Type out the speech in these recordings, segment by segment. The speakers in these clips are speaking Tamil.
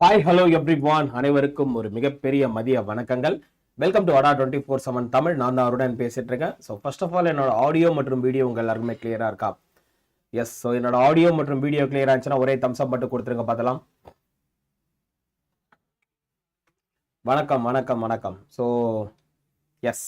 ஹாய் ஹலோ எவ்ரி ஒன் அனைவருக்கும் ஒரு மிகப்பெரிய மதிய வணக்கங்கள். Welcome to Adda twenty four seven Tamil நான் தான் அருடன் பேசிட்டு இருக்கேன். ஸோ ஃபர்ஸ்ட் ஆஃப் ஆல் என்னோட ஆடியோ மற்றும் வீடியோ உங்கள் எல்லாருமே கிளியராக இருக்கா? எஸ் ஸோ என்னோட ஆடியோ மற்றும் வீடியோ கிளியராக இருந்துச்சுன்னா ஒரே தம்ஸ் மட்டும் கொடுத்துருங்க பார்த்தலாம் வணக்கம் வணக்கம் வணக்கம். ஸோ எஸ்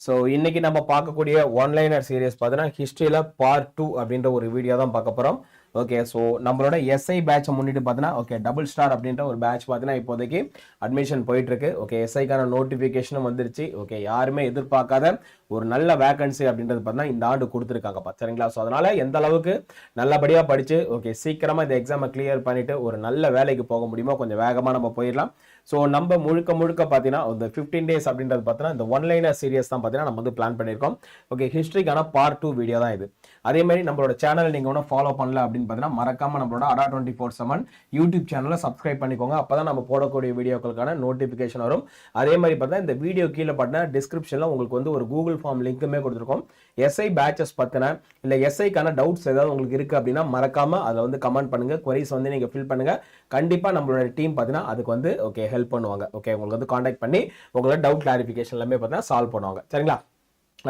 ஸோ இன்னைக்கு நம்ம பார்க்கக்கூடிய ஒன்லைனர் சீரியஸ் பார்த்தீங்கன்னா ஹிஸ்ட்ரியில் பார்ட் டூ அப்படின்ற ஒரு வீடியோ தான் பார்க்க போகிறோம் ஓகே ஸோ நம்மளோட எஸ்ஐ பேட்சை முன்னிட்டு பார்த்தீங்கன்னா ஓகே டபுள் ஸ்டார் அப்படின்ற ஒரு பேட்ச் பார்த்தீங்கன்னா இப்போதைக்கு அட்மிஷன் போயிட்டு இருக்கு. ஓகே எஸ்ஐக்கான நோட்டிஃபிகேஷனும் வந்துருச்சு. ஓகே யாருமே எதிர்பார்க்காத ஒரு நல்ல வேகன்சி அப்படின்றது பார்த்தீங்கன்னா இந்த ஆண்டு கொடுத்துருக்காங்கப்பா சரிங்களா? ஸோ அதனால் எந்த அளவுக்கு நல்லபடியாக படித்து ஓகே சீக்கிரமாக இந்த எக்ஸாமை கிளியர் பண்ணிவிட்டு ஒரு நல்ல வேலைக்கு போக முடியுமோ கொஞ்சம் வேகமாக நம்ம போயிடலாம். ஸோ நம்ம முழுக்க முழுக்க பார்த்தீங்கன்னா இந்த ஃபிஃப்டீன் டேஸ் அப்படின்றது பார்த்தீங்கன்னா இந்த ஒன்லைனர் சீரியஸ் தான் பார்த்தீங்கன்னா நம்ம வந்து பிளான் பண்ணியிருக்கோம். ஓகே ஹிஸ்ட்ரிக்கான பார்ட் டூ வீடியோ தான் இது. அதே மாதிரி நம்மளோட சேனல் நீங்கள் ஒன்றும் ஃபாலோ பண்ணல அப்படின்னு பார்த்தீங்கன்னா மறக்காம நம்மளோட Adda twenty four seven YouTube சேனலை சப்ஸ்கிரைப் பண்ணிக்கோங்க. அப்போ தான் நம்ம போடக்கூடிய வீடியோக்களுக்கான நோட்டிஃபிகேஷன் வரும். அதே மாதிரி பார்த்தா இந்த வீடியோ கீழே பார்த்தீங்கன்னா டிஸ்கிரிப்ஷனில் உங்களுக்கு வந்து ஒரு கூகுள் ஃபார்ம் லிங்க்குமே கொடுத்துருக்கோம். எஸ்ஐ பேச்சஸ் பற்றின இல்லை எஸ்ஐக்கான டவுட்ஸ் ஏதாவது உங்களுக்கு இருக்குது அப்படின்னா மறக்காமல் அதை வந்து கமெண்ட் பண்ணுங்க. கொரிஸ் வந்து நீங்கள் ஃபில் பண்ணுங்க. கண்டிப்பாக நம்மளோட டீம் பார்த்தீங்கன்னா அதுக்கு வந்து ஓகே ஹெல்ப் பண்ணுவாங்க. ஓகே உங்களுக்கு வந்து காண்டாக்ட் பண்ணி உங்களோட டவுட் கிளாரிஃபிகேஷன் எல்லாமே பார்த்தீங்கன்னா சால்வ் பண்ணுவாங்க. சரிங்களா?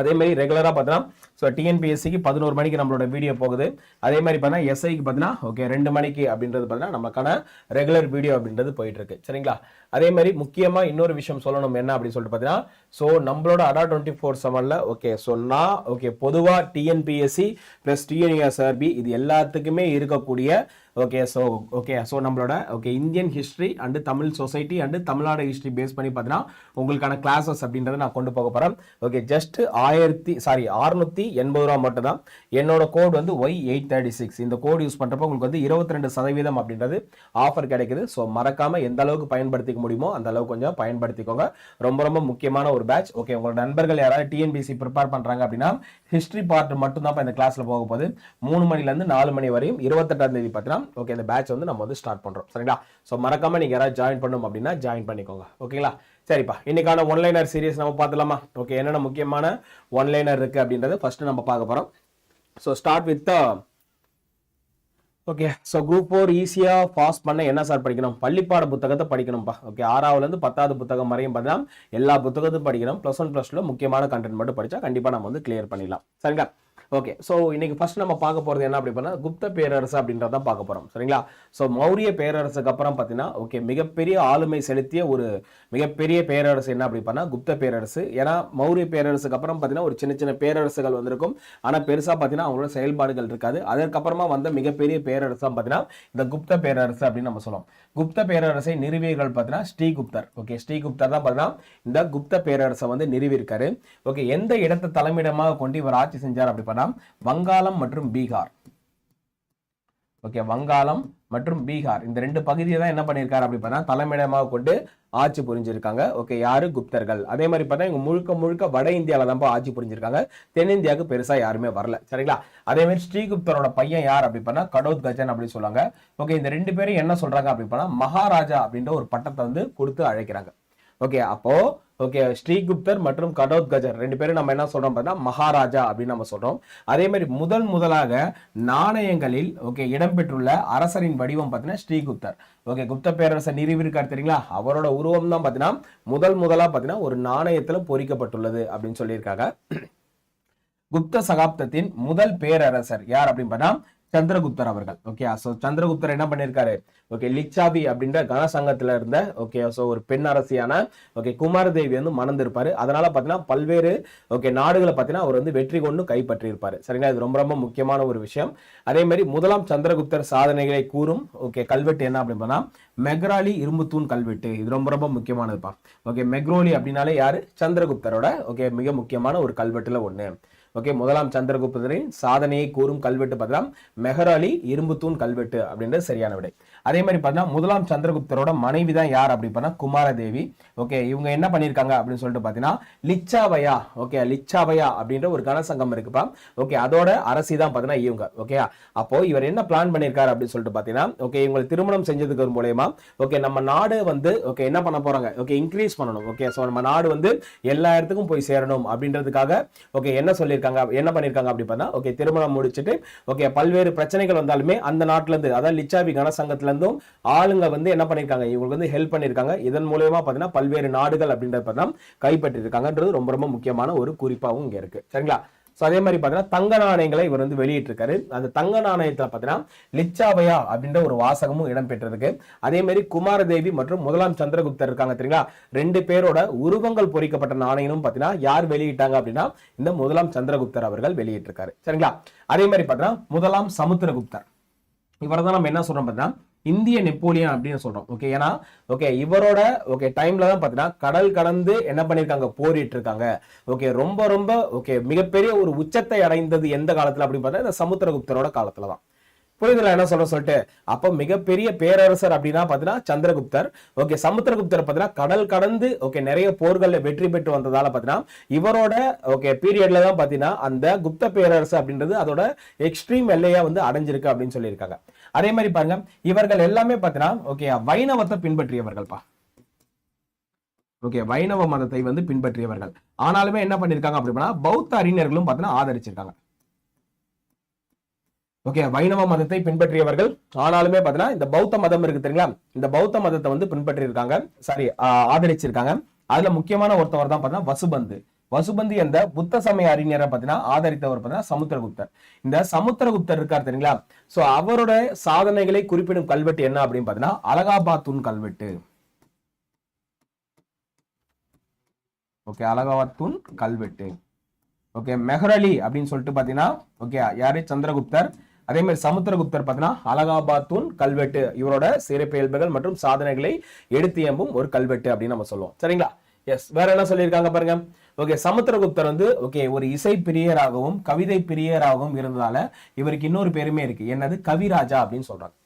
அதே மாதிரி ரெகுலராக பார்த்தீங்கன்னா ஸோ டிஎன்பிஎஸ்சிக்கு பதினோரு மணிக்கு நம்மளோட வீடியோ போகுது. அதே மாதிரி பார்த்தீங்கன்னா எஸ்ஐக்கு பார்த்தீங்கன்னா ஓகே ரெண்டு மணிக்கு அப்படின்றது பார்த்தீங்கன்னா நமக்கான ரெகுலர் வீடியோ அப்படின்றது போயிட்டு இருக்கு சரிங்களா? அதே மாதிரி முக்கியமாக இன்னொரு விஷயம் சொல்லணும் என்ன அப்படின்னு சொல்லிட்டு பார்த்தீங்கன்னா ஸோ நம்மளோட அடா டுவெண்ட்டி ஃபோர் செவனில் ஓகே ஸோ நான் ஓகே பொதுவாக டிஎன்பிஎஸ்சி ப்ளஸ் டிஎன்இஎஸ்ஆர்பி இது எல்லாத்துக்குமே இருக்கக்கூடிய ஓகே ஸோ ஓகே ஸோ நம்மளோட okay Indian history and Tamil society and Tamil Nadu history base பண்ணி பார்த்தீங்கன்னா உங்களுக்கான கிளாஸஸ் அப்படின்றத நான் கொண்டு போக போகிறேன் ஓகே ஜஸ்ட் ஆயிரத்தி சாரி அறுநூத்தி எண்பது ரூபா மட்டும் தான் என்னோட கோட் வந்து ஒய் எயிட் தேர்ட்டி சிக்ஸ் இந்த கோட் யூஸ் பண்ணுறப்ப உங்களுக்கு வந்து இருபத்தி ரெண்டு சதவீதம் அப்படின்றது ஆஃபர் கிடைக்குது. ஸோ மறக்காம எந்த அளவுக்கு பயன்படுத்திக்க முடியுமோ அந்த அளவுக்கு கொஞ்சம் பயன்படுத்திக்கோங்க. ரொம்ப ரொம்ப முக்கியமான ஒரு பேட்ச் ஓகே உங்களோட நண்பர்கள் யாராவது டிஎன்பிசி ப்ரிப்பேர் பண்ணுறாங்க அப்படின்னா ஹிஸ்ட்ரி பார்ட் மட்டும் தான் இந்த கிளாஸில் போக போகுது. மூணு மணிலேருந்து நாலு மணி வரையும் இருபத்தெட்டாம் தேதி பார்த்தீங்கன்னா ஓகே இந்த பேட்ச் வந்து நம்ம வந்து ஸ்டார்ட் பண்ணுறோம் சரிங்களா? ஸோ மறக்காம நீங்கள் யாராவது ஜாயின் பண்ணணும் அப்படின்னா ஜாயின் பண்ணிக்கோங்க. ஓகேங்களா சரிப்பா. இன்னைக்கான ஒன்லைனர் சீரியஸ் நம்ம பார்த்துலாமா ஓகே என்னென்ன முக்கியமான ஒன்லைனர் இருக்கு அப்படின்றத ஃபர்ஸ்ட் நம்ம பார்க்க போகிறோம் so start with okay so group four ஈஸியாக பாஸ் பண்ண என்ன சார் படிக்கணும்? பள்ளிப்பாட புத்தகத்தை படிக்கணும்ப்பா ஓகே ஆறாவதுலேருந்து பத்தாவது புத்தகம் வரையும் பார்த்தீங்கன்னா எல்லா புத்தகத்தையும் படிக்கணும். ப்ளஸ் ஒன் ப்ளஸ் டூ முக்கியமான கண்டென்ட் மட்டும் படித்தா கண்டிப்பாக நம்ம வந்து கிளியர் பண்ணிடலாம். சரிங்களா? ஓகே ஸோ இன்னைக்கு ஃபர்ஸ்ட் நம்ம பார்க்க போகிறது என்ன அப்படி பண்ணால் குப்த பேரரசு அப்படின்றத பார்க்க போகிறோம் சரிங்களா? ஸோ மௌரிய பேரரசுக்கு அப்புறம் பார்த்தீங்கன்னா ஓகே மிகப்பெரிய ஆளுமை செலுத்திய ஒரு மிகப்பெரிய பேரரசு என்ன அப்படி பண்ணால் குப்த பேரரசு. ஏன்னா மௌரிய பேரரசுக்கு அப்புறம் பார்த்தீங்கன்னா ஒரு சின்ன சின்ன பேரரசுகள் வந்திருக்கும். ஆனால் பெருசாக பார்த்தீங்கன்னா அவங்களோட செயல்பாடுகள் இருக்காது. அதற்கப்புறமா வந்த மிகப்பெரிய பேரரசு பார்த்தீங்கன்னா இந்த குப்த பேரரசு அப்படின்னு நம்ம சொல்லுவோம். குப்த பேரரசை நிறுவியர்கள் பார்த்தீங்கன்னா ஸ்ரீகுப்தர். ஓகே ஸ்ரீகுப்தர் தான் பார்த்தீங்கன்னா இந்த குப்த பேரரசை வந்து நிறுவியிருக்காரு. ஓகே எந்த இடத்தை தலைமையிடமாக கொண்டு இவர் ஆட்சி செஞ்சார் அப்படி பண்ணா வங்காளம் மற்றும் பீகார். ஓகே வங்காளம் மற்றும் பீகார். இந்த ரெண்டு பகுதியை தான் என்ன பண்ணியிருக்காரு அப்படி பார்த்தா தலைமையிடமாக கொண்டு ஆட்சி புரிஞ்சிருக்காங்க. ஓகே யாரு? குப்தர்கள். அதே மாதிரி பார்த்தா இவங்க முழுக்க முழுக்க வட இந்தியாவில் தான் ஆட்சி புரிஞ்சிருக்காங்க. தென்னிந்தியாவுக்கு பெருசாக யாருமே வரல. சரிங்களா? அதே மாதிரி ஸ்ரீகுப்தரோட பையன் யார் அப்படி பண்ணா கடோத் கஜன் அப்படின்னு சொல்லுவாங்க. ஓகே இந்த ரெண்டு பேரும் என்ன சொல்றாங்க அப்படி பண்ணா மகாராஜா அப்படின்ற ஒரு பட்டத்தை வந்து கொடுத்து அழைக்கிறாங்க. ஓகே அப்போ ஓகே ஸ்ரீகுப்தர் மற்றும் கடோத் கஜர் ரெண்டு பேரும் நம்ம என்ன சொல்றோம் பார்த்தீங்கன்னா மகாராஜா அப்படின்னு நம்ம சொல்றோம். அதே மாதிரி முதல் முதலாக நாணயங்களில் ஓகே இடம்பெற்றுள்ள அரசரின் வடிவம் பார்த்தீங்கன்னா ஸ்ரீகுப்தர் ஓகே குப்த பேரரசர் நிறுவிருக்கார் தெரியுங்களா? அவரோட உருவம் தான் பார்த்தீங்கன்னா முதல் முதலாக பார்த்தீங்கன்னா ஒரு நாணயத்தில் பொறிக்கப்பட்டுள்ளது அப்படின்னு சொல்லியிருக்காங்க. குப்த சகாப்தத்தின் முதல் பேரரசர் யார் அப்படின்னு பார்த்தா சந்திரகுப்தர் அவர்கள். ஓகே ஸோ சந்திரகுப்தர் என்ன பண்ணியிருக்காரு ஓகே லிச்சாபி அப்படின்ற கனசங்கத்தில் இருந்த ஓகே ஸோ ஒரு பெண் அரசியான ஓகே குமாரதேவி வந்து மணந்திருப்பாரு. அதனால பார்த்தீங்கன்னா பல்வேறு ஓகே நாடுகளை பார்த்தீங்கன்னா அவர் வந்து வெற்றி கொண்டு கைப்பற்றியிருப்பார். சரிங்களா? இது ரொம்ப ரொம்ப முக்கியமான ஒரு விஷயம். அதே மாதிரி முதலாம் சந்திரகுப்தர் சாதனைகளை கூறும் ஓகே கல்வெட்டு என்ன அப்படின்னு மெக்ராலி இரும்புத்தூண் கல்வெட்டு. இது ரொம்ப ரொம்ப முக்கியமானதுப்பா. ஓகே மெக்ரோலி அப்படின்னாலே யாரு? சந்திரகுப்தரோட ஓகே மிக முக்கியமான ஒரு கல்வெட்டுல ஒன்று ஓகே முதலாம் சந்திரகுப்தரின் சாதனையை கூறும் கல்வெட்டு பார்த்தீங்கன்னா மெஹராலி இரும்புத்தூண் கல்வெட்டு அப்படின்றது சரியான விடை. அதே மாதிரி பார்த்தீங்கன்னா முதலாம் சந்திரகுப்தரோட மனைவி தான் யார் அப்படி பார்த்தா குமாரதேவி. ஓகே இவங்க என்ன பண்ணியிருக்காங்க அப்படின்னு சொல்லிட்டு பார்த்தீங்கன்னா லிச்சாவயா ஓகே லிச்சாவயா அப்படின்ற ஒரு கனசங்கம் இருக்குப்பா ஓகே அதோட அரசி தான் பார்த்தீங்கன்னா இவங்க ஓகே அப்போ இவர் என்ன பிளான் பண்ணியிருக்காரு அப்படின்னு சொல்லிட்டு பார்த்தீங்கன்னா ஓகே இவங்களை திருமணம் செஞ்சதுக்கு மூலயமா ஓகே நம்ம நாடு வந்து ஓகே என்ன பண்ண போறாங்க? ஓகே இன்க்ரீஸ் பண்ணணும் ஓகே ஸோ நம்ம நாடு வந்து எல்லா இடத்துக்கும் போய் சேரணும் அப்படின்றதுக்காக ஓகே என்ன சொல்லியிருக்காங்க? பண்ணியிருக்காங்க. என்ன பண்ணியிருக்காங்க அப்படி பார்த்தா ஓகே திருமணம் முடிச்சுட்டு ஓகே பல்வேறு பிரச்சனைகள் வந்தாலுமே அந்த நாட்டுல இருந்து அதாவது லிச்சாவி கனசங்கத்திலேருந்தும் ஆளுங்க வந்து என்ன பண்ணியிருக்காங்க? இவங்களுக்கு வந்து ஹெல்ப் பண்ணியிருக்காங்க. இதன் மூலயமா பார்த்தீங்கன்னா பல்வேறு நாடுகள் அப்படின்றத பார்த்தா கைப்பற்றிருக்காங்கன்றது ரொம்ப ரொம்ப முக்கியமான ஒரு குறிப்பாகவும் இங்க இருக்கு. சரிங்களா? ஸோ அதே மாதிரி பார்த்தீங்கன்னா தங்க நாணயங்களை இவர் வந்து வெளியிட்டிருக்காரு. அந்த தங்க நாணயத்தில் பார்த்தீங்கன்னா லிச்சாவையா அப்படின்ற ஒரு வாசகமும் இடம்பெற்றிருக்கு. அதே மாதிரி குமாரதேவி மற்றும் முதலாம் சந்திரகுப்தர் இருக்காங்க தெரியுங்களா? ரெண்டு பேரோட உருவங்கள் பொறிக்கப்பட்ட நாணயமும் பார்த்தீங்கன்னா யார் வெளியிட்டாங்க அப்படின்னா இந்த முதலாம் சந்திரகுப்தர் அவர்கள் வெளியிட்டிருக்காரு. சரிங்களா? அதே மாதிரி பார்த்தீங்கன்னா முதலாம் சமுத்திரகுப்தர். இவரை தான் நம்ம என்ன சொல்றோம் பார்த்தீங்கன்னா இந்திய நெப்போலியன் அப்படின்னு சொல்றோம். ஓகே ஏன்னா ஓகே இவரோட ஓகே டைம்ல தான் பார்த்தீங்கன்னா கடல் கடந்து என்ன பண்ணியிருக்காங்க போரிட்டு இருக்காங்க ஓகே ரொம்ப ரொம்ப ஓகே மிகப்பெரிய ஒரு உச்சத்தை அடைந்தது எந்த காலத்துல அப்படின்னு பார்த்தா இந்த சமுத்திரகுப்தரோட காலத்துல தான் புரியுதுல என்ன சொல்ற சொல்லிட்டு. அப்ப மிகப்பெரிய பேரரசர் அப்படின்னா பாத்தீங்கன்னா சந்திரகுப்தர். ஓகே சமுத்திரகுப்தர் பாத்தீங்கன்னா கடல் கடந்து ஓகே நிறைய போர்கள்ல வெற்றி பெற்று வந்ததால பாத்தீங்கன்னா இவரோட ஓகே பீரியட்ல தான் பாத்தீங்கன்னா அந்த குப்த பேரரசு அப்படின்றது அதோட எக்ஸ்ட்ரீம் எல்லையா வந்து அடைஞ்சிருக்கு அப்படின்னு சொல்லியிருக்காங்க. அதே மாதிரி பாருங்க இவர்கள் எல்லாமே பாத்தீங்கன்னா ஓகே வைணவத்தை பின்பற்றியவர்கள்ப்பா. ஓகே வைணவ மதத்தை வந்து பின்பற்றியவர்கள். ஆனாலுமே என்ன பண்ணிருக்காங்க அப்படின்னா பௌத்த அறிஞர்களும் பாத்தீங்கன்னா ஆதரிச்சிருக்காங்க. ஓகே வைணவ மதத்தை பின்பற்றியவர்கள் ஆனாலுமே பார்த்தீங்கன்னா இந்த பௌத்த மதம் இருக்கு தெரியுங்களா? இந்த பௌத்த மதத்தை வந்து பின்பற்றியிருக்காங்க. சாரி ஆதரிச்சிருக்காங்க. அதுல முக்கியமான ஒருத்தவர் தான் பார்த்தீங்கன்னா வசுபந்து. வசுபந்தி என்ற புத்த சமய அறிஞரை பார்த்தீங்கன்னா ஆதரித்தவர் பார்த்தீங்கன்னா சமுத்திரகுப்தர். இந்த சமுத்திரகுப்தர் இருக்கார் தெரியுங்களா? சோ அவரோட சாதனைகளை குறிப்பிடும் கல்வெட்டு என்ன அப்படின்னு பார்த்தீங்கன்னா அலகாபாத்தூன் கல்வெட்டு. ஓகே அலகாபாத்தூன் கல்வெட்டு. ஓகே மெஹரலி அப்படின்னு சொல்லிட்டு பாத்தீங்கன்னா ஓகே யாரு? சந்திரகுப்தர். அதே மாதிரி சமுத்திரகுப்தர் பார்த்தீங்கன்னா அலகாபாத்தூன் கல்வெட்டு இவரோட சிறப்பியல்புகள் மற்றும் சாதனைகளை எடுத்து எம்பும் ஒரு கல்வெட்டு அப்படின்னு நம்ம சொல்லுவோம். சரிங்களா? எஸ் வேற என்ன சொல்லியிருக்காங்க பாருங்க? ஓகே சமுத்திரகுப்தர் வந்து ஓகே ஒரு இசை பிரியராகவும் கவிதை பிரியராகவும் இருந்ததால இவருக்கு இன்னொரு பெருமை இருக்கு. என்னது? கவிராஜா அப்படின்னு சொல்றாங்க.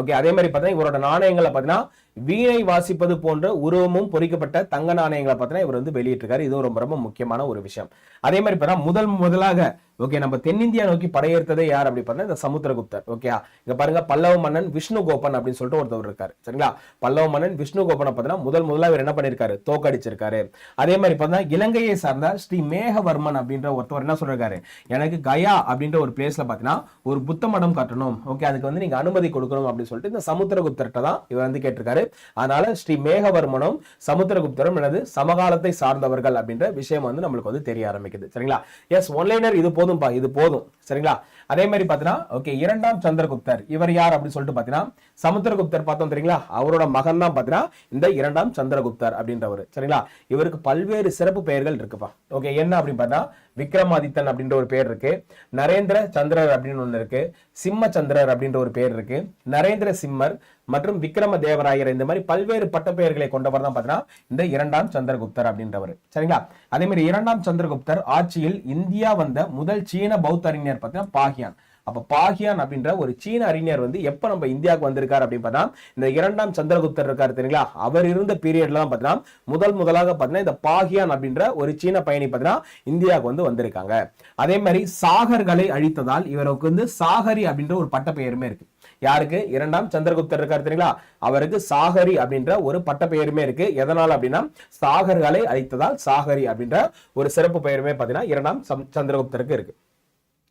ஓகே அதே மாதிரி பார்த்தீங்கன்னா இவரோட நாணயங்களை பார்த்தீங்கன்னா வீணை வாசிப்பது போன்ற உருவமும் பொறிக்கப்பட்ட தங்க நாணயங்களை பார்த்தீங்கன்னா இவர் வந்து வெளியிட்டிருக்காரு. இது ரொம்ப ரொம்ப முக்கியமான ஒரு விஷயம். அதே மாதிரி பார்த்தா முதல் முதலாக ஓகே நம்ம தென்னிந்தியா நோக்கி படையெடுத்ததே யார் அப்படி பார்த்தா இந்த சமுத்திரகுப்தர் ஓகே இங்க பாருங்க பல்லவ மன்னன் விஷ்ணு கோபன் அப்படின்னு சொல்லிட்டு ஒருத்தவர் இருக்காரு. சரிங்களா? பல்லவ மன்னன் விஷ்ணு கோபனை பார்த்தீங்கன்னா முதல் முதலாக இவர் என்ன பண்ணிருக்காரு? தோக்கடிச்சிருக்காரு. அதே மாதிரி பார்த்தா இலங்கையை சார்ந்த ஸ்ரீ மேகவர்மன் அப்படின்ற ஒருத்தவர் என்ன சொல்றாரு எனக்கு கயா அப்படின்ற ஒரு பிளேஸ்ல பார்த்தீங்கன்னா ஒரு புத்த மடம் கட்டணும். ஓகே அதுக்கு வந்து நீங்க அனுமதி கொடுக்கணும் அப்படின்னு சொல்லிட்டு இந்த சமுத்திரகுப்தர்கிட்ட தான் இவர் வந்து கேட்டிருக்காரு. அதனால ஸ்ரீ மேகவர்மனும் சமுத்திரகுப்தரும் எனது சமகாலத்தை சார்ந்தவர்கள் அப்படின்ற விஷயம் வந்து நம்மளுக்கு வந்து தெரிய ஆரம்பிக்குது. சரிங்களா? எஸ் ஒன்லைனர் இது போதும்பா இது போதும். சரிங்களா? அதே மாதிரி பார்த்தீங்கன்னா ஓகே இரண்டாம் சந்திரகுப்தர். இவர் யார் அப்படின்னு சொல்லிட்டு பார்த்தீங்கன்னா சமுத்திரகுப்தர் பார்த்தோம் தெரியுங்களா? அவரோட மகன் தான் பார்த்தீங்கன்னா இந்த இரண்டாம் சந்திரகுப்தர் அப்படின்றவர். சரிங்களா? இவருக்கு பல்வேறு சிறப்பு பெயர்கள் இருக்குப்பா. ஓகே என்ன அப்படின்னு பார்த்தா விக்ரமாதித்தன் அப்படின்ற ஒரு பேர் இருக்கு. நரேந்திர சந்திரர் அப்படின்னு ஒன்று இருக்கு. சிம்ம சந்திரர் அப்படின்ற ஒரு பேர் இருக்கு. நரேந்திர சிம்மர் மற்றும் விக்ரம தேவராயர் இந்த மாதிரி பல்வேறு பட்ட பெயர்களை கொண்டவர் தான் பார்த்தீங்கன்னா இந்த இரண்டாம் சந்திரகுப்தர் அப்படின்றவர். சரிங்களா? அதே மாதிரி இரண்டாம் சந்திரகுப்தர் ஆட்சியில் இந்தியா வந்த முதல் சீன பௌத்த அறிஞர் பார்த்தீங்கன்னா பாகியான். அப்ப பாகியான் அப்படின்ற ஒரு சீன அறிஞர் வந்து எப்ப நம்ம இந்தியாவுக்கு வந்திருக்கார் அப்படின்னு பார்த்தா இந்த இரண்டாம் சந்திரகுப்தர் இருக்கார் தெரியுங்களா? அவர் இருந்த பீரியட்ல தான் பார்த்தீங்கன்னா முதல் முதலாக பார்த்தீங்கன்னா இந்த பாகியான் அப்படின்ற ஒரு சீன பயணி பார்த்தீங்கன்னா இந்தியாவுக்கு வந்து வந்திருக்காங்க. அதே மாதிரி சாகர்களை அழித்ததால் இவருக்கு வந்து சாகரி அப்படின்ற ஒரு பட்ட பெயருமே இருக்கு. யாருக்கு? இரண்டாம் சந்திரகுப்தர் இருக்காரு தெரியுங்களா? அவருக்கு சாகரி அப்படின்ற ஒரு பட்ட பெயருமே இருக்கு. எதனால் அப்படின்னா சாகர்களை அழித்ததால் சாகரி அப்படின்ற ஒரு சிறப்பு பெயருமே பார்த்தீங்கன்னா இரண்டாம் சந்திரகுப்தருக்கு இருக்கு.